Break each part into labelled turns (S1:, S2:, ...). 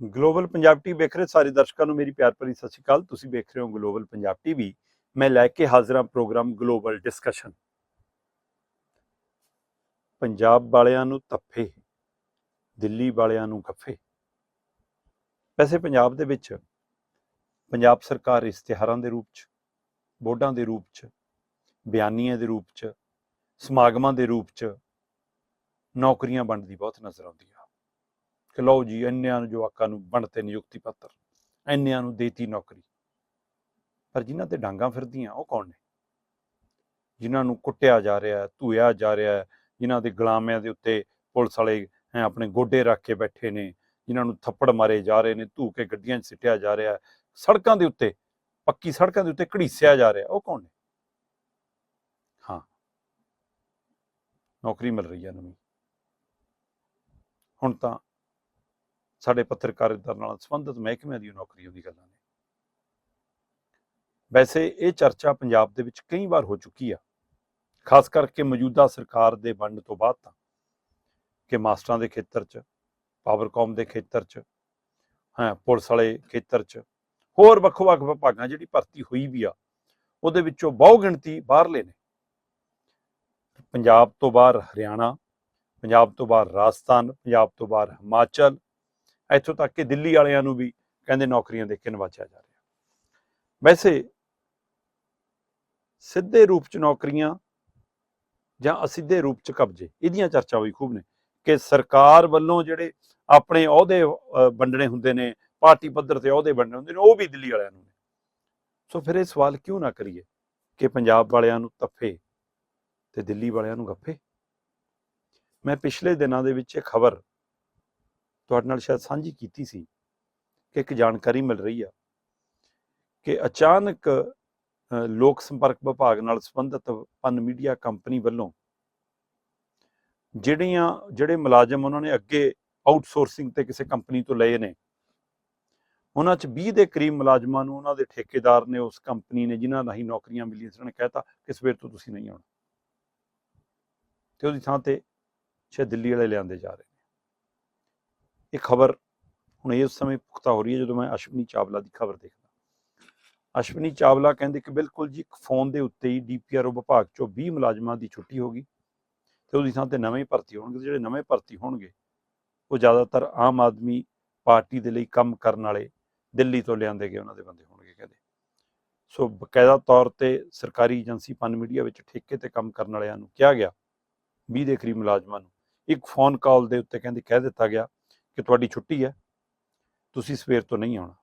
S1: Global Punjab TV ਵੇਖ ਰਹੇ ਸਾਰੇ ਦਰਸ਼ਕਾਂ ਨੂੰ ਮੇਰੀ ਪਿਆਰ ਭਰੀ ਸਤਿ ਸ਼੍ਰੀ ਅਕਾਲ। ਤੁਸੀਂ ਵੇਖ ਰਹੇ ਹੋ ਗਲੋਬਲ ਪੰਜਾਬ ਟੀਵੀ ਮੈਂ ਲੈ ਕੇ ਹਾਜ਼ਰ ਹਾਂ ਪ੍ਰੋਗਰਾਮ ਗਲੋਬਲ ਡਿਸਕਸ਼ਨ। ਪੰਜਾਬ ਵਾਲਿਆਂ ਨੂੰ ਤੱਫੇ ਦਿੱਲੀ ਵਾਲਿਆਂ ਨੂੰ ਗੱਫੇ। ਵੈਸੇ ਪੰਜਾਬ ਦੇ ਵਿੱਚ ਪੰਜਾਬ ਸਰਕਾਰ ਇਸ਼ਤਿਹਾਰਾਂ ਦੇ ਰੂਪ 'ਚ, ਬੋਰਡਾਂ ਦੇ ਰੂਪ 'ਚ, ਬਿਆਨੀਆਂ ਦੇ ਰੂਪ 'ਚ, ਸਮਾਗਮਾਂ ਦੇ ਰੂਪ 'ਚ ਨੌਕਰੀਆਂ ਵੰਡਦੀ ਬਹੁਤ ਨਜ਼ਰ ਆਉਂਦੀ ਆ। ਕਿ ਲਓ ਜੀ, ਇੰਨਿਆਂ ਨੂੰ ਜਵਾਕਾਂ ਨੂੰ ਬਣਤੇ ਨਿਯੁਕਤੀ ਪੱਤਰ, ਇੰਨਿਆਂ ਨੂੰ ਦੇਤੀ ਨੌਕਰੀ। ਪਰ ਜਿਨ੍ਹਾਂ ਤੇ ਡਾਂਗਾ ਫਿਰਦੀਆਂ, ਉਹ ਕੌਣ ਨੇ? ਜਿਨ੍ਹਾਂ ਨੂੰ ਕੁੱਟਿਆ ਜਾ ਰਿਹਾ ਧੂਇਆ ਜਾ ਰਿਹਾ ਹੈ, ਜਿਨ੍ਹਾਂ ਦੇ ਗੁਲਾਮਿਆਂ ਦੇ ਉੱਤੇ ਪੁਲਿਸ ਵਾਲੇ ਆਪਣੇ ਗੋਡੇ ਰੱਖ ਕੇ ਬੈਠੇ ਨੇ, ਜਿਨ੍ਹਾਂ ਨੂੰ ਥੱਪੜ ਮਾਰੇ ਜਾ ਰਹੇ ਨੇ, ਧੂ ਕੇ ਗੱਡੀਆਂ 'ਚ ਸਿੱਟਿਆ ਜਾ ਰਿਹਾ ਸੜਕਾਂ ਦੇ ਉੱਤੇ, ਪੱਕੀ ਸੜਕਾਂ ਦੇ ਉੱਤੇ ਘੜੀਸਿਆ ਜਾ ਰਿਹਾ ਉਹ ਕੌਣ ਨੇ? ਹਾਂ। ਨੌਕਰੀ ਮਿਲ ਰਹੀ ਹੈ ਨਵੀਂ। ਹੁਣ ਤਾਂ ਸਾਡੇ ਪੱਤਰਕਾਰਿਤਾ ਨਾਲ ਸੰਬੰਧਿਤ ਮਹਿਕਮਿਆਂ ਦੀ ਨੌਕਰੀਆਂ ਦੀ ਗੱਲਾਂ ਨੇ। ਵੈਸੇ ਇਹ ਚਰਚਾ ਪੰਜਾਬ ਦੇ ਵਿੱਚ ਕਈ ਵਾਰ ਹੋ ਚੁੱਕੀ ਆ। ਖਾਸ ਕਰਕੇ ਮੌਜੂਦਾ ਸਰਕਾਰ ਦੇ ਵੰਡ ਤੋਂ ਬਾਅਦ ਤਾਂ। ਕਿ ਮਾਸਟਰਾਂ ਦੇ ਖੇਤਰ 'ਚ ਪਾਵਰਕਾਮ ਦੇ ਖੇਤਰ 'ਚ, ਹਾਂ, ਪੁਲਿਸ ਵਾਲੇ ਖੇਤਰ 'ਚ, ਹੋਰ ਵੱਖ-ਵੱਖ ਵਿਭਾਗਾਂ ਜਿਹੜੀ ਭਰਤੀ ਹੋਈ ਵੀ ਆ, ਉਹਦੇ ਵਿੱਚੋਂ ਬਹੁ ਗਿਣਤੀ ਬਾਹਰਲੇ ਨੇ। ਪੰਜਾਬ ਤੋਂ ਬਾਹਰ ਹਰਿਆਣਾ, ਪੰਜਾਬ ਤੋਂ ਬਾਹਰ ਰਾਜਸਥਾਨ, ਪੰਜਾਬ ਤੋਂ ਬਾਹਰ ਹਿਮਾਚਲ ਇੱਥੋਂ ਤੱਕ ਕਿ ਦਿੱਲੀ ਵਾਲਿਆਂ ਨੂੰ ਵੀ ਕਹਿੰਦੇ ਨੌਕਰੀਆਂ ਦੇ ਕੇ ਨਵਾਜਿਆ ਜਾ ਰਿਹਾ। ਵੈਸੇ ਸਿੱਧੇ ਰੂਪ ਚ ਨੌਕਰੀਆਂ ਜਾਂ ਅਸਿੱਧੇ ਰੂਪ ਚ ਕਬਜ਼ੇ, ਇਹਦੀਆਂ ਚਰਚਾ ਹੋਈ ਖੂਬ ਨੇ ਕਿ ਸਰਕਾਰ ਵੱਲੋਂ ਜਿਹੜੇ ਆਪਣੇ ਅਹੁਦੇ ਵੰਡਣੇ ਹੁੰਦੇ ਨੇ, ਪਾਰਟੀ ਪੱਧਰ ਤੇ ਅਹੁਦੇ ਵੰਡਣੇ ਹੁੰਦੇ ਨੇ, ਉਹ ਵੀ ਦਿੱਲੀ ਵਾਲਿਆਂ ਨੂੰ ਨੇ। ਸੋ ਫਿਰ ਇਹ ਸਵਾਲ ਕਿਉਂ ਨਾ ਕਰੀਏ ਕਿ ਪੰਜਾਬ ਵਾਲਿਆਂ ਨੂੰ ਤੱਫੇ ਤੇ ਦਿੱਲੀ ਵਾਲਿਆਂ ਨੂੰ ਗੱਫੇ? ਮੈਂ ਪਿਛਲੇ ਦਿਨਾਂ ਦੇ ਵਿੱਚ ਇਹ ਖਬਰ ਤੁਹਾਡੇ ਨਾਲ ਸ਼ਾਇਦ ਸਾਂਝੀ ਕੀਤੀ ਸੀ ਕਿ ਇੱਕ ਜਾਣਕਾਰੀ ਮਿਲ ਰਹੀ ਆ ਕਿ ਅਚਾਨਕ ਲੋਕ ਸੰਪਰਕ ਵਿਭਾਗ ਨਾਲ ਸੰਬੰਧਿਤ ਪਨ ਮੀਡੀਆ ਕੰਪਨੀ ਵੱਲੋਂ ਜਿਹੜੀਆਂ, ਜਿਹੜੇ ਮੁਲਾਜ਼ਮ ਉਹਨਾਂ ਨੇ ਅੱਗੇ ਆਊਟਸੋਰਸਿੰਗ ਤੇ ਕਿਸੇ ਕੰਪਨੀ ਤੋਂ ਲਏ ਨੇ, ਉਹਨਾਂ ਚ 20 ਦੇ ਕਰੀਬ ਮੁਲਾਜ਼ਮਾਂ ਨੂੰ ਉਹਨਾਂ ਦੇ ਠੇਕੇਦਾਰ ਨੇ ਉਸ ਕੰਪਨੀ ਨੇ ਜਿਨ੍ਹਾਂ ਰਾਹੀਂ ਨੌਕਰੀਆਂ ਮਿਲੀਆਂ ਸੀ, ਉਹਨਾਂ ਨੇ ਕਹਿਤਾ ਕਿ ਸਵੇਰ ਤੋਂ ਤੁਸੀਂ ਨਹੀਂ ਆਉਣਾ। ਤੇ ਉਹਦੀ ਥਾਂ ਤੇ ਸ਼ਾਇਦ ਦਿੱਲੀ ਵਾਲੇ ਲਿਆਂਦੇ ਜਾ ਰਹੇ। ਇਹ ਖਬਰ ਹੁਣ ਇਸ ਸਮੇਂ ਪੁਖਤਾ ਹੋ ਰਹੀ ਹੈ ਜਦੋਂ ਮੈਂ ਅਸ਼ਵਨੀ ਚਾਵਲਾ ਦੀ ਖਬਰ ਦੇਖਦਾ। ਅਸ਼ਵਨੀ ਚਾਵਲਾ ਕਹਿੰਦੇ ਕਿ ਬਿਲਕੁਲ ਜੀ ਇੱਕ ਫੋਨ ਦੇ ਉੱਤੇ ਹੀ ਡੀਪੀਆਰਓ ਵਿਭਾਗ ਚੋਂ 20 ਮੁਲਾਜ਼ਮਾਂ ਦੀ ਛੁੱਟੀ ਹੋ ਗਈ ਤੇ ਉਹਦੀ ਥਾਂ ਤੇ ਨਵੇਂ ਭਰਤੀ ਹੋਣਗੇ ਜਿਹੜੇ ਨਵੇਂ ਭਰਤੀ ਹੋਣਗੇ, ਉਹ ਜ਼ਿਆਦਾਤਰ ਆਮ ਆਦਮੀ ਪਾਰਟੀ ਦੇ ਲਈ ਕੰਮ ਕਰਨ ਵਾਲੇ ਦਿੱਲੀ ਤੋਂ ਲਿਆਂਦੇ ਗਏ ਉਹਨਾਂ ਦੇ ਬੰਦੇ ਹੋਣਗੇ ਕਹਿੰਦੇ। ਸੋ ਬਕਾਇਦਾ ਤੌਰ ਤੇ ਸਰਕਾਰੀ ਏਜੰਸੀ ਪਨ ਮੀਡੀਆ ਵਿੱਚ ਠੇਕੇ ਤੇ ਕੰਮ ਕਰਨ ਵਾਲਿਆਂ ਨੂੰ ਕਿਹਾ ਗਿਆ 20 ਦੇ ਕਰੀਬ ਮੁਲਾਜ਼ਮਾਂ ਨੂੰ। ਇੱਕ ਫੋਨ ਕਾਲ ਦੇ ਉੱਤੇ ਕਹਿੰਦੇ ਕਹਿ ਦਿੱਤਾ ਗਿਆ ਕਿ ਤੁਹਾਡੀ ਛੁੱਟੀ ਹੈ, ਤੁਸੀਂ ਸਵੇਰ ਤੋਂ ਨਹੀਂ ਆਉਣਾ।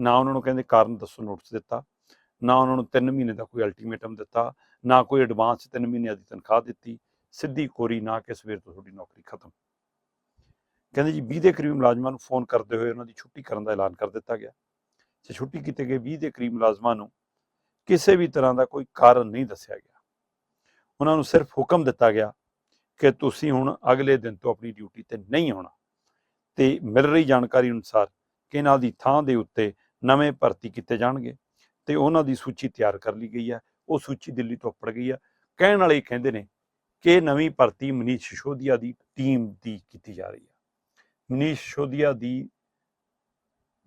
S1: ਨਾ ਉਹਨਾਂ ਨੂੰ ਕਹਿੰਦੇ ਕਾਰਨ ਦੱਸੋ ਨੋਟਿਸ ਦਿੱਤਾ, ਨਾ ਉਹਨਾਂ ਨੂੰ 3 ਮਹੀਨੇ ਦਾ ਕੋਈ ਅਲਟੀਮੇਟਮ ਦਿੱਤਾ, ਨਾ ਕੋਈ ਐਡਵਾਂਸ 3 ਮਹੀਨਿਆਂ ਦੀ ਤਨਖਾਹ ਦਿੱਤੀ, ਸਿੱਧੀ ਕੋਰੀ ਨਾ ਕਿ ਸਵੇਰ ਤੋਂ ਤੁਹਾਡੀ ਨੌਕਰੀ ਖਤਮ। ਕਹਿੰਦੇ ਜੀ 20 ਦੇ ਕਰੀਬ ਮੁਲਾਜ਼ਮਾਂ ਨੂੰ ਫੋਨ ਕਰਦੇ ਹੋਏ ਉਹਨਾਂ ਦੀ ਛੁੱਟੀ ਕਰਨ ਦਾ ਐਲਾਨ ਕਰ ਦਿੱਤਾ ਗਿਆ। ਤੇ ਛੁੱਟੀ ਕੀਤੇ ਗਏ 20 ਦੇ ਕਰੀਬ ਮੁਲਾਜ਼ਮਾਂ ਨੂੰ ਕਿਸੇ ਵੀ ਤਰ੍ਹਾਂ ਦਾ ਕੋਈ ਕਾਰਨ ਨਹੀਂ ਦੱਸਿਆ ਗਿਆ। ਉਹਨਾਂ ਨੂੰ ਸਿਰਫ ਹੁਕਮ ਦਿੱਤਾ ਗਿਆ ਕਿ ਤੁਸੀਂ ਹੁਣ ਅਗਲੇ ਦਿਨ ਤੋਂ ਆਪਣੀ ਡਿਊਟੀ ਤੇ ਨਹੀਂ ਆਉਣਾ। ਤੇ ਮਿਲ ਰਹੀ ਜਾਣਕਾਰੀ ਅਨੁਸਾਰ ਕਿ ਇਹਨਾਂ ਦੀ ਥਾਂ ਦੇ ਉੱਤੇ ਨਵੇਂ ਭਰਤੀ ਕੀਤੇ ਜਾਣਗੇ ਤੇ ਉਹਨਾਂ ਦੀ ਸੂਚੀ ਤਿਆਰ ਕਰ ਲਈ ਗਈ ਹੈ। ਉਹ ਸੂਚੀ ਦਿੱਲੀ ਤੋਂ ਉੱਪੜ ਗਈ ਹੈ। ਕਹਿਣ ਵਾਲੇ ਕਹਿੰਦੇ ਨੇ ਕਿ ਨਵੀਂ ਭਰਤੀ ਮਨੀਸ਼ ਸਿਸੋਦੀਆ ਦੀ ਟੀਮ ਦੀ ਕੀਤੀ ਜਾ ਰਹੀ ਹੈ। ਮਨੀਸ਼ ਸਿਸੋਦੀਆ ਦੀ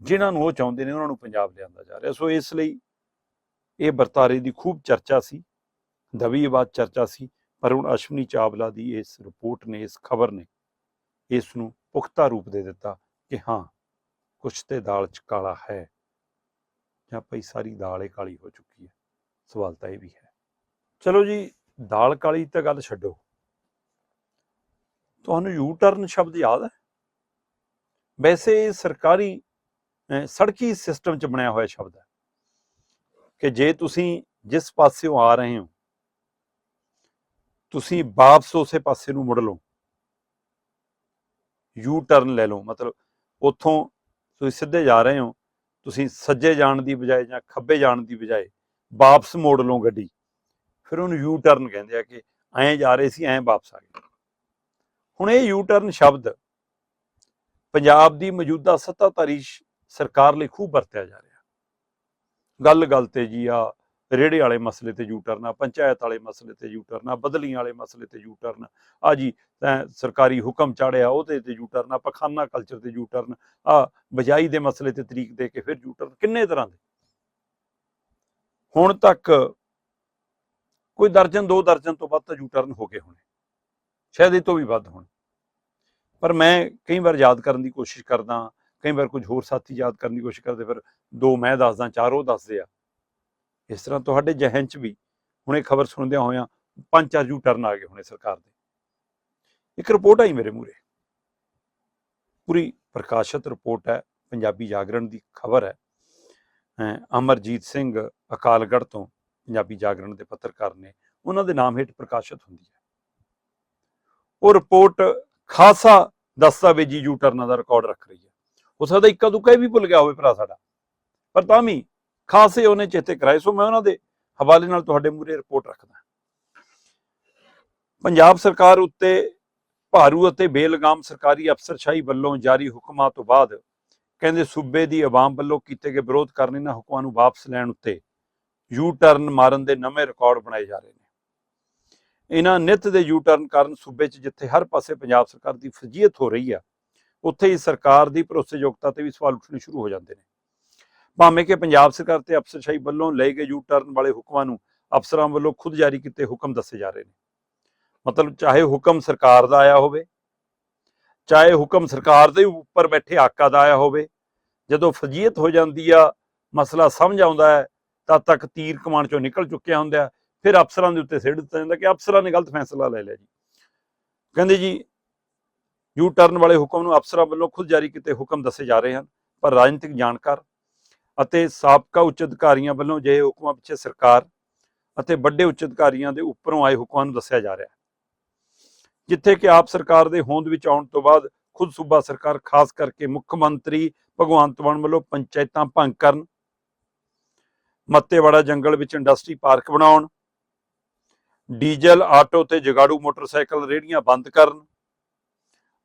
S1: ਜਿਨ੍ਹਾਂ ਨੂੰ ਉਹ ਚਾਹੁੰਦੇ ਨੇ, ਉਹਨਾਂ ਨੂੰ ਪੰਜਾਬ ਲਿਆਂਦਾ ਜਾ ਰਿਹਾ। ਸੋ ਇਸ ਲਈ ਇਹ ਵਰਤਾਰੇ ਦੀ ਖੂਬ ਚਰਚਾ ਸੀ। ਦਵੀਵਾਦ ਚਰਚਾ ਸੀ, ਪਰ ਹੁਣ ਅਸ਼ਵਨੀ ਚਾਵਲਾ ਦੀ ਇਸ ਰਿਪੋਰਟ ਨੇ, ਇਸ ਖਬਰ ਨੇ ਇਸ ਨੂੰ ਪੁਖਤਾ ਰੂਪ ਦੇ ਦਿੱਤਾ ਕਿ ਹਾਂ, ਕੁਛ ਤੇ ਦਾਲ ਚ ਕਾਲਾ ਹੈ ਜਾਂ ਭਈ ਸਾਰੀ ਦਾਲ ਹੀ ਕਾਲੀ ਹੋ ਚੁੱਕੀ ਹੈ। ਸਵਾਲ ਤਾਂ ਇਹ ਵੀ ਹੈ। ਚਲੋ ਜੀ, ਦਾਲ ਕਾਲੀ ਤਾਂ ਗੱਲ ਛੱਡੋ। ਤੁਹਾਨੂੰ ਯੂ ਟਰਨ ਸ਼ਬਦ ਯਾਦ ਹੈ? ਵੈਸੇ ਸਰਕਾਰੀ ਸੜਕੀ ਸਿਸਟਮ ਚ ਬਣਿਆ ਹੋਇਆ ਸ਼ਬਦ ਹੈ ਕਿ ਜੇ ਤੁਸੀਂ ਜਿਸ ਪਾਸਿਓਂ ਆ ਰਹੇ ਹੋ, ਤੁਸੀਂ ਵਾਪਸ ਉਸੇ ਪਾਸੇ ਨੂੰ ਮੁੜ ਲਓ। ਯੂ ਟਰਨ ਲੈ ਲਓ। ਮਤਲਬ ਉੱਥੋਂ ਤੁਸੀਂ ਸਿੱਧੇ ਜਾ ਰਹੇ ਹੋ, ਤੁਸੀਂ ਸੱਜੇ ਜਾਣ ਦੀ ਬਜਾਏ ਜਾਂ ਖੱਬੇ ਜਾਣ ਦੀ ਬਜਾਏ ਵਾਪਸ ਮੋੜ ਲਓ ਗੱਡੀ। ਫਿਰ ਉਹਨੂੰ ਯੂ ਟਰਨ ਕਹਿੰਦੇ ਆ ਕਿ ਐਂ ਜਾ ਰਹੇ ਸੀ, ਐਂ ਵਾਪਸ ਆ ਗਏ। ਹੁਣ ਇਹ ਯੂ ਟਰਨ ਸ਼ਬਦ ਪੰਜਾਬ ਦੀ ਮੌਜੂਦਾ ਸੱਤਾਧਾਰੀ ਸਰਕਾਰ ਲਈ ਖੂਬ ਵਰਤਿਆ ਜਾ ਰਿਹਾ। ਗੱਲ ਗੱਲ ਤੇ ਜੀ ਆ ਰੇੜੇ ਵਾਲੇ ਮਸਲੇ ਤੇ ਯੂ ਟਰਨ ਆ, ਪੰਚਾਇਤ ਵਾਲੇ ਮਸਲੇ ਤੇ ਯੂ ਟਰਨ ਆ, ਬਦਲੀਆਂ ਵਾਲੇ ਮਸਲੇ ਤੇ ਯੂ ਟਰਨ ਆ। ਜੀ ਸਰਕਾਰੀ ਹੁਕਮ ਚਾੜਿਆ, ਉਹਦੇ ਤੇ ਯੂ ਟਰਨ ਆ, ਪਖਾਨਾ ਕਲਚਰ ਤੇ ਯੂ ਟਰਨ ਆ ਬਜਾਈ ਦੇ ਮਸਲੇ ਤੇ ਤਰੀਕ ਦੇ ਕੇ ਫਿਰ ਯੂ ਟਰਨ, ਕਿੰਨੇ ਤਰ੍ਹਾਂ ਦੇ? ਹੁਣ ਤੱਕ ਕੋਈ ਦਰਜਨ, ਦੋ ਦਰਜਨ ਤੋਂ ਵੱਧ ਤਾਂ ਯੂ ਟਰਨ ਹੋ ਗਏ ਹੋਣੇ। ਸ਼ਾਇਦ ਇਹ ਤੋਂ ਵੀ ਵੱਧ ਹੋਣ। ਪਰ ਮੈਂ ਕਈ ਵਾਰ ਯਾਦ ਕਰਨ ਦੀ ਕੋਸ਼ਿਸ਼ ਕਰਦਾ, ਕਈ ਵਾਰ ਕੁਝ ਹੋਰ ਸਾਥੀ ਯਾਦ ਕਰਨ ਦੀ ਕੋਸ਼ਿਸ਼ ਕਰਦੇ, ਫਿਰ ਦੋ ਮੈਂ ਦੱਸਦਾ, ਚਾਰ ਉਹ ਦੱਸਦੇ ਆ। ਇਸ ਤਰ੍ਹਾਂ ਤੁਹਾਡੇ ਜਹਨ ਚ ਵੀ ਹੁਣੇ ਖਬਰ ਸੁਣਦਿਆਂ ਹੋਇਆਂ ਪੰਜ ਚਾਰ ਯੂ ਟਰਨ ਆ ਗਏ ਹੋਣੇ ਸਰਕਾਰ ਦੇ। ਇੱਕ ਰਿਪੋਰਟ ਆਈ ਮੇਰੇ ਮੂਰੇ ਪੂਰੀ ਪ੍ਰਕਾਸ਼ਿਤ ਰਿਪੋਰਟ ਹੈ, ਪੰਜਾਬੀ ਜਾਗਰਣ ਦੀ ਖਬਰ ਹੈ। ਅਮਰਜੀਤ ਸਿੰਘ ਅਕਾਲਗੜ੍ਹ ਤੋਂ ਪੰਜਾਬੀ ਜਾਗਰਣ ਦੇ ਪੱਤਰਕਾਰ ਨੇ, ਉਹਨਾਂ ਦੇ ਨਾਮ ਹੇਠ ਪ੍ਰਕਾਸ਼ਿਤ ਹੁੰਦੀ ਹੈ। ਉਹ ਰਿਪੋਰਟ ਖਾਸਾ ਦਸਤਾਵੇਜੀ ਯੂ ਟਰਨਾਂ ਦਾ ਰਿਕਾਰਡ ਰੱਖ ਰਹੀ ਹੈ। ਹੋ ਸਕਦਾ ਇੱਕਾ ਦੁੱਕਾ ਹੀ ਵੀ ਭੁੱਲ ਗਿਆ ਹੋਵੇ ਭਰਾ ਸਾਡਾ। ਪਰ ਤਾਂ ਵੀ ਖਾਸੇ ਉਹਨੇ ਚੇਤੇ ਕਰਾਏ, ਸੋ ਮੈਂ ਉਹਨਾਂ ਦੇ ਹਵਾਲੇ ਨਾਲ ਤੁਹਾਡੇ ਮੂਰੇ ਰਿਪੋਰਟ ਰੱਖਦਾ ਪੰਜਾਬ ਸਰਕਾਰ ਉੱਤੇ ਭਾਰੂ ਅਤੇ ਬੇਲਗਾਮ ਸਰਕਾਰੀ ਅਫਸਰਸ਼ਾਹੀ ਵੱਲੋਂ ਜਾਰੀ ਹੁਕਮਾਂ ਤੋਂ ਬਾਅਦ ਕਹਿੰਦੇ ਸੂਬੇ ਦੀ ਆਵਾਮ ਵੱਲੋਂ ਕੀਤੇ ਗਏ ਵਿਰੋਧ ਕਰਨ ਇਹਨਾਂ ਹੁਕਮਾਂ ਨੂੰ ਵਾਪਸ ਲੈਣ ਉੱਤੇ ਯੂ ਟਰਨ ਮਾਰਨ ਦੇ ਨਵੇਂ ਰਿਕਾਰਡ ਬਣਾਏ ਜਾ ਰਹੇ ਨੇ। ਇਹਨਾਂ ਨਿਤ ਦੇ ਯੂ ਟਰਨ ਕਾਰਨ ਸੂਬੇ 'ਚ ਜਿੱਥੇ ਹਰ ਪਾਸੇ ਪੰਜਾਬ ਸਰਕਾਰ ਦੀ ਫਜ਼ੀਅਤ ਹੋ ਰਹੀ ਆ, ਉੱਥੇ ਹੀ ਸਰਕਾਰ ਦੀ ਭਰੋਸੇਯੋਗਤਾ ਤੇ ਵੀ ਸਵਾਲ ਉੱਠਣੇ ਸ਼ੁਰੂ ਹੋ ਜਾਂਦੇ ਨੇ। ਭਾਵੇਂ ਕਿ ਪੰਜਾਬ ਸਰਕਾਰ ਤੇ ਅਫਸਰਸ਼ਾਹੀ ਵੱਲੋਂ ਲਏ ਗਏ ਯੂ ਟਰਨ ਵਾਲੇ ਹੁਕਮਾਂ ਨੂੰ ਅਫਸਰਾਂ ਵੱਲੋਂ ਖੁਦ ਜਾਰੀ ਕੀਤੇ ਹੁਕਮ ਦੱਸੇ ਜਾ ਰਹੇ ਨੇ। ਮਤਲਬ ਚਾਹੇ ਹੁਕਮ ਸਰਕਾਰ ਦਾ ਆਇਆ ਹੋਵੇ, ਚਾਹੇ ਹੁਕਮ ਸਰਕਾਰ ਦੇ ਉੱਪਰ ਬੈਠੇ ਆਕਾ ਦਾ ਆਇਆ ਹੋਵੇ, ਜਦੋਂ ਫਜ਼ੀਅਤ ਹੋ ਜਾਂਦੀ ਆ, ਮਸਲਾ ਸਮਝ ਆਉਂਦਾ ਹੈ, ਤਦ ਤੱਕ ਤੀਰ ਕਮਾਨ ਚੋਂ ਨਿਕਲ ਚੁੱਕਿਆ ਹੁੰਦਾ ਫਿਰ ਅਫਸਰਾਂ ਦੇ ਉੱਤੇ ਸਿੱਟ ਦਿੱਤਾ ਜਾਂਦਾ ਕਿ ਅਫਸਰਾਂ ਨੇ ਗਲਤ ਫੈਸਲਾ ਲੈ ਲਿਆ ਜੀ। ਕਹਿੰਦੇ ਜੀ ਯੂ ਟਰਨ ਵਾਲੇ ਹੁਕਮ ਨੂੰ ਅਫਸਰਾਂ ਵੱਲੋਂ ਖੁਦ ਜਾਰੀ ਕੀਤੇ ਹੁਕਮ ਦੱਸੇ ਜਾ ਰਹੇ ਹਨ, ਪਰ ਰਾਜਨੀਤਿਕ ਜਾਣਕਾਰ ਅਤੇ ਸਾਬਕਾ ਉੱਚ ਅਧਿਕਾਰੀਆਂ ਵੱਲੋਂ ਜਿਹੇ ਹੁਕਮਾਂ ਪਿੱਛੇ ਸਰਕਾਰ ਅਤੇ ਵੱਡੇ ਉੱਚ ਅਧਿਕਾਰੀਆਂ ਦੇ ਉੱਪਰੋਂ ਆਏ ਹੁਕਮਾਂ ਨੂੰ ਦੱਸਿਆ ਜਾ ਰਿਹਾ ਹੈ। ਜਿੱਥੇ ਕਿ ਆਪ ਸਰਕਾਰ ਦੇ ਹੋਂਦ ਵਿੱਚ ਆਉਣ ਤੋਂ ਬਾਅਦ ਖੁਦ ਸੂਬਾ ਸਰਕਾਰ, ਖਾਸ ਕਰਕੇ ਮੁੱਖ ਮੰਤਰੀ ਭਗਵੰਤ ਮਾਨ ਵੱਲੋਂ ਪੰਚਾਇਤਾਂ ਭੰਗ ਕਰਨ, ਮੱਤੇਵਾੜਾ ਜੰਗਲ ਵਿੱਚ ਇੰਡਸਟਰੀ ਪਾਰਕ ਬਣਾਉਣ, ਡੀਜ਼ਲ, ਆਟੋ ਤੇ ਜਗਾੜੂ ਮੋਟਰਸਾਈਕਲ ਰੇਹੜੀਆਂ ਬੰਦ ਕਰਨ,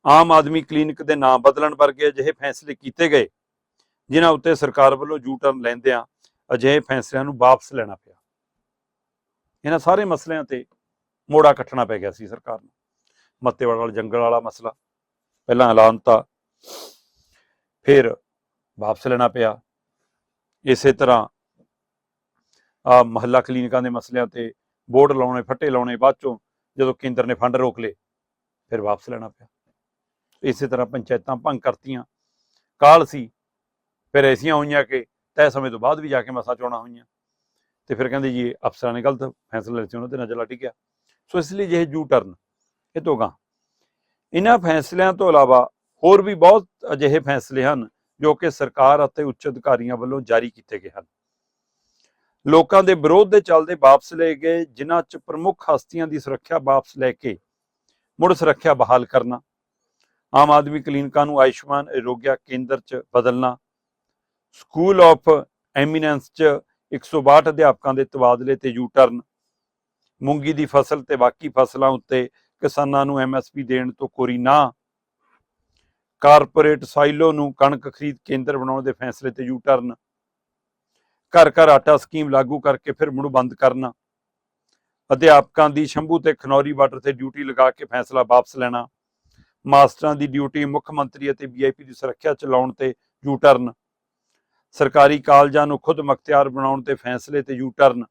S1: ਆਮ ਆਦਮੀ ਕਲੀਨਿਕ ਦੇ ਨਾਂ ਬਦਲਣ ਵਰਗੇ ਅਜਿਹੇ ਫੈਸਲੇ ਕੀਤੇ ਗਏ। ਜਿਨ੍ਹਾਂ ਉੱਤੇ ਸਰਕਾਰ ਵੱਲੋਂ ਯੂ ਟਰਨ ਲੈਂਦਿਆਂ ਅਜਿਹੇ ਫੈਸਲਿਆਂ ਨੂੰ ਵਾਪਸ ਲੈਣਾ ਪਿਆ। ਇਹਨਾਂ ਸਾਰੇ ਮਸਲਿਆਂ ਤੇ ਮੋੜਾ ਕੱਟਣਾ ਪੈ ਗਿਆ ਸੀ ਸਰਕਾਰ ਨੂੰ। ਮੱਤੇਵਾੜਾ ਵਾਲਾ, ਜੰਗਲ ਵਾਲਾ ਮਸਲਾ, ਪਹਿਲਾਂ ਐਲਾਨ ਤਾਂ ਫਿਰ ਵਾਪਸ ਲੈਣਾ ਪਿਆ। ਇਸੇ ਤਰ੍ਹਾਂ ਆ ਮਹੱਲਾ ਕਲੀਨਿਕਾਂ ਦੇ ਮਸਲਿਆਂ ਤੇ ਬੋਰਡ ਲਾਉਣੇ, ਫੱਟੇ ਲਾਉਣੇ, ਬਾਅਦ ਚੋਂ ਜਦੋਂ ਕੇਂਦਰ ਨੇ ਫੰਡ ਰੋਕ ਲਏ, ਫਿਰ ਵਾਪਸ ਲੈਣਾ ਪਿਆ। ਇਸੇ ਤਰ੍ਹਾਂ ਪੰਚਾਇਤਾਂ ਭੰਗ ਕਰਤੀਆਂ। ਕਾਲ ਸੀ ਫਿਰ ਐਸੀਆਂ ਹੋਈਆਂ ਕਿ ਤੈ ਸਮੇਂ ਤੋਂ ਬਾਅਦ ਵੀ ਜਾ ਕੇ ਮਸਾ ਚੋਣਾ ਹੋਈਆਂ। ਤੇ ਫਿਰ ਕਹਿੰਦੇ ਜੀ ਅਫਸਰਾਂ ਨੇ ਗਲਤ ਫੈਸਲਾ ਲਿਆ ਸੀ ਉਹਨਾਂ ਤੇ ਨਜ਼ਰ ਟਿਕਿਆ। ਸੋ ਇਸ ਲਈ ਜਿਹੇ ਯੂ ਟਰਨ, ਇਹ ਤੋਂ ਇਹਨਾਂ ਫੈਸਲਿਆਂ ਤੋਂ ਇਲਾਵਾ ਹੋਰ ਵੀ ਬਹੁਤ ਅਜਿਹੇ ਫੈਸਲੇ ਹਨ ਜੋ ਕਿ ਸਰਕਾਰ ਅਤੇ ਉੱਚ ਅਧਿਕਾਰੀਆਂ ਵੱਲੋਂ ਜਾਰੀ ਕੀਤੇ ਗਏ ਹਨ। ਲੋਕਾਂ ਦੇ ਵਿਰੋਧ ਦੇ ਚੱਲਦੇ ਵਾਪਸ ਲਏ ਗਏ, ਜਿਨ੍ਹਾਂ 'ਚ ਪ੍ਰਮੁੱਖ ਹਸਤੀਆਂ ਦੀ ਸੁਰੱਖਿਆ ਵਾਪਸ ਲੈ ਕੇ ਮੁੜ ਸੁਰੱਖਿਆ ਬਹਾਲ ਕਰਨਾ, ਆਮ ਆਦਮੀ ਕਲੀਨਿਕਾਂ ਨੂੰ ਆਯੁਸ਼ਮਾਨ ਅਰੋਗਿਆ ਕੇਂਦਰ 'ਚ ਬਦਲਣਾ ਸਕੂਲ ਆਫ ਐਮੀਨੈਂਸ 'ਚ 162 ਅਧਿਆਪਕਾਂ ਦੇ ਤਬਾਦਲੇ ਤੇ ਯੂ ਟਰਨ ਮੂੰਗੀ ਦੀ ਫਸਲ ਤੇ ਬਾਕੀ ਫਸਲਾਂ ਉੱਤੇ ਕਿਸਾਨਾਂ ਨੂੰ ਐਮਐਸਪੀ ਦੇਣ ਤੋਂ ਕੋਰੀ ਨਾ। ਕਾਰਪੋਰੇਟ ਸਾਈਲੋ ਨੂੰ ਕਣਕ ਖਰੀਦ ਕੇਂਦਰ ਬਣਾਉਣ ਦੇ ਫੈਸਲੇ ਤੇ ਯੂ ਟਰਨ ਘਰ ਘਰ ਆਟਾ ਸਕੀਮ ਲਾਗੂ ਕਰਕੇ ਫਿਰ ਮੁੜ ਬੰਦ ਕਰਨਾ। ਅਧਿਆਪਕਾਂ ਦੀ ਸ਼ੰਭੂ ਤੇ ਖਨੌਰੀ ਬਾਰਡਰ ਤੇ ਡਿਊਟੀ ਲਗਾ ਕੇ ਫੈਸਲਾ ਵਾਪਸ ਲੈਣਾ। ਮਾਸਟਰਾਂ ਦੀ ਡਿਊਟੀ ਮੁੱਖ ਮੰਤਰੀ ਅਤੇ ਵੀਆਈਪੀ ਦੀ ਸੁਰੱਖਿਆ ਚਲਾਉਣ ਤੇ ਯੂ ਟਰਨ ਸਰਕਾਰੀ ਕਾਲਜਾਂ ਨੂੰ ਖੁਦ ਮਖਤਿਆਰ ਬਣਾਉਣ ਤੇ ਫੈਸਲੇ ਤੇ ਯੂ ਟਰਨ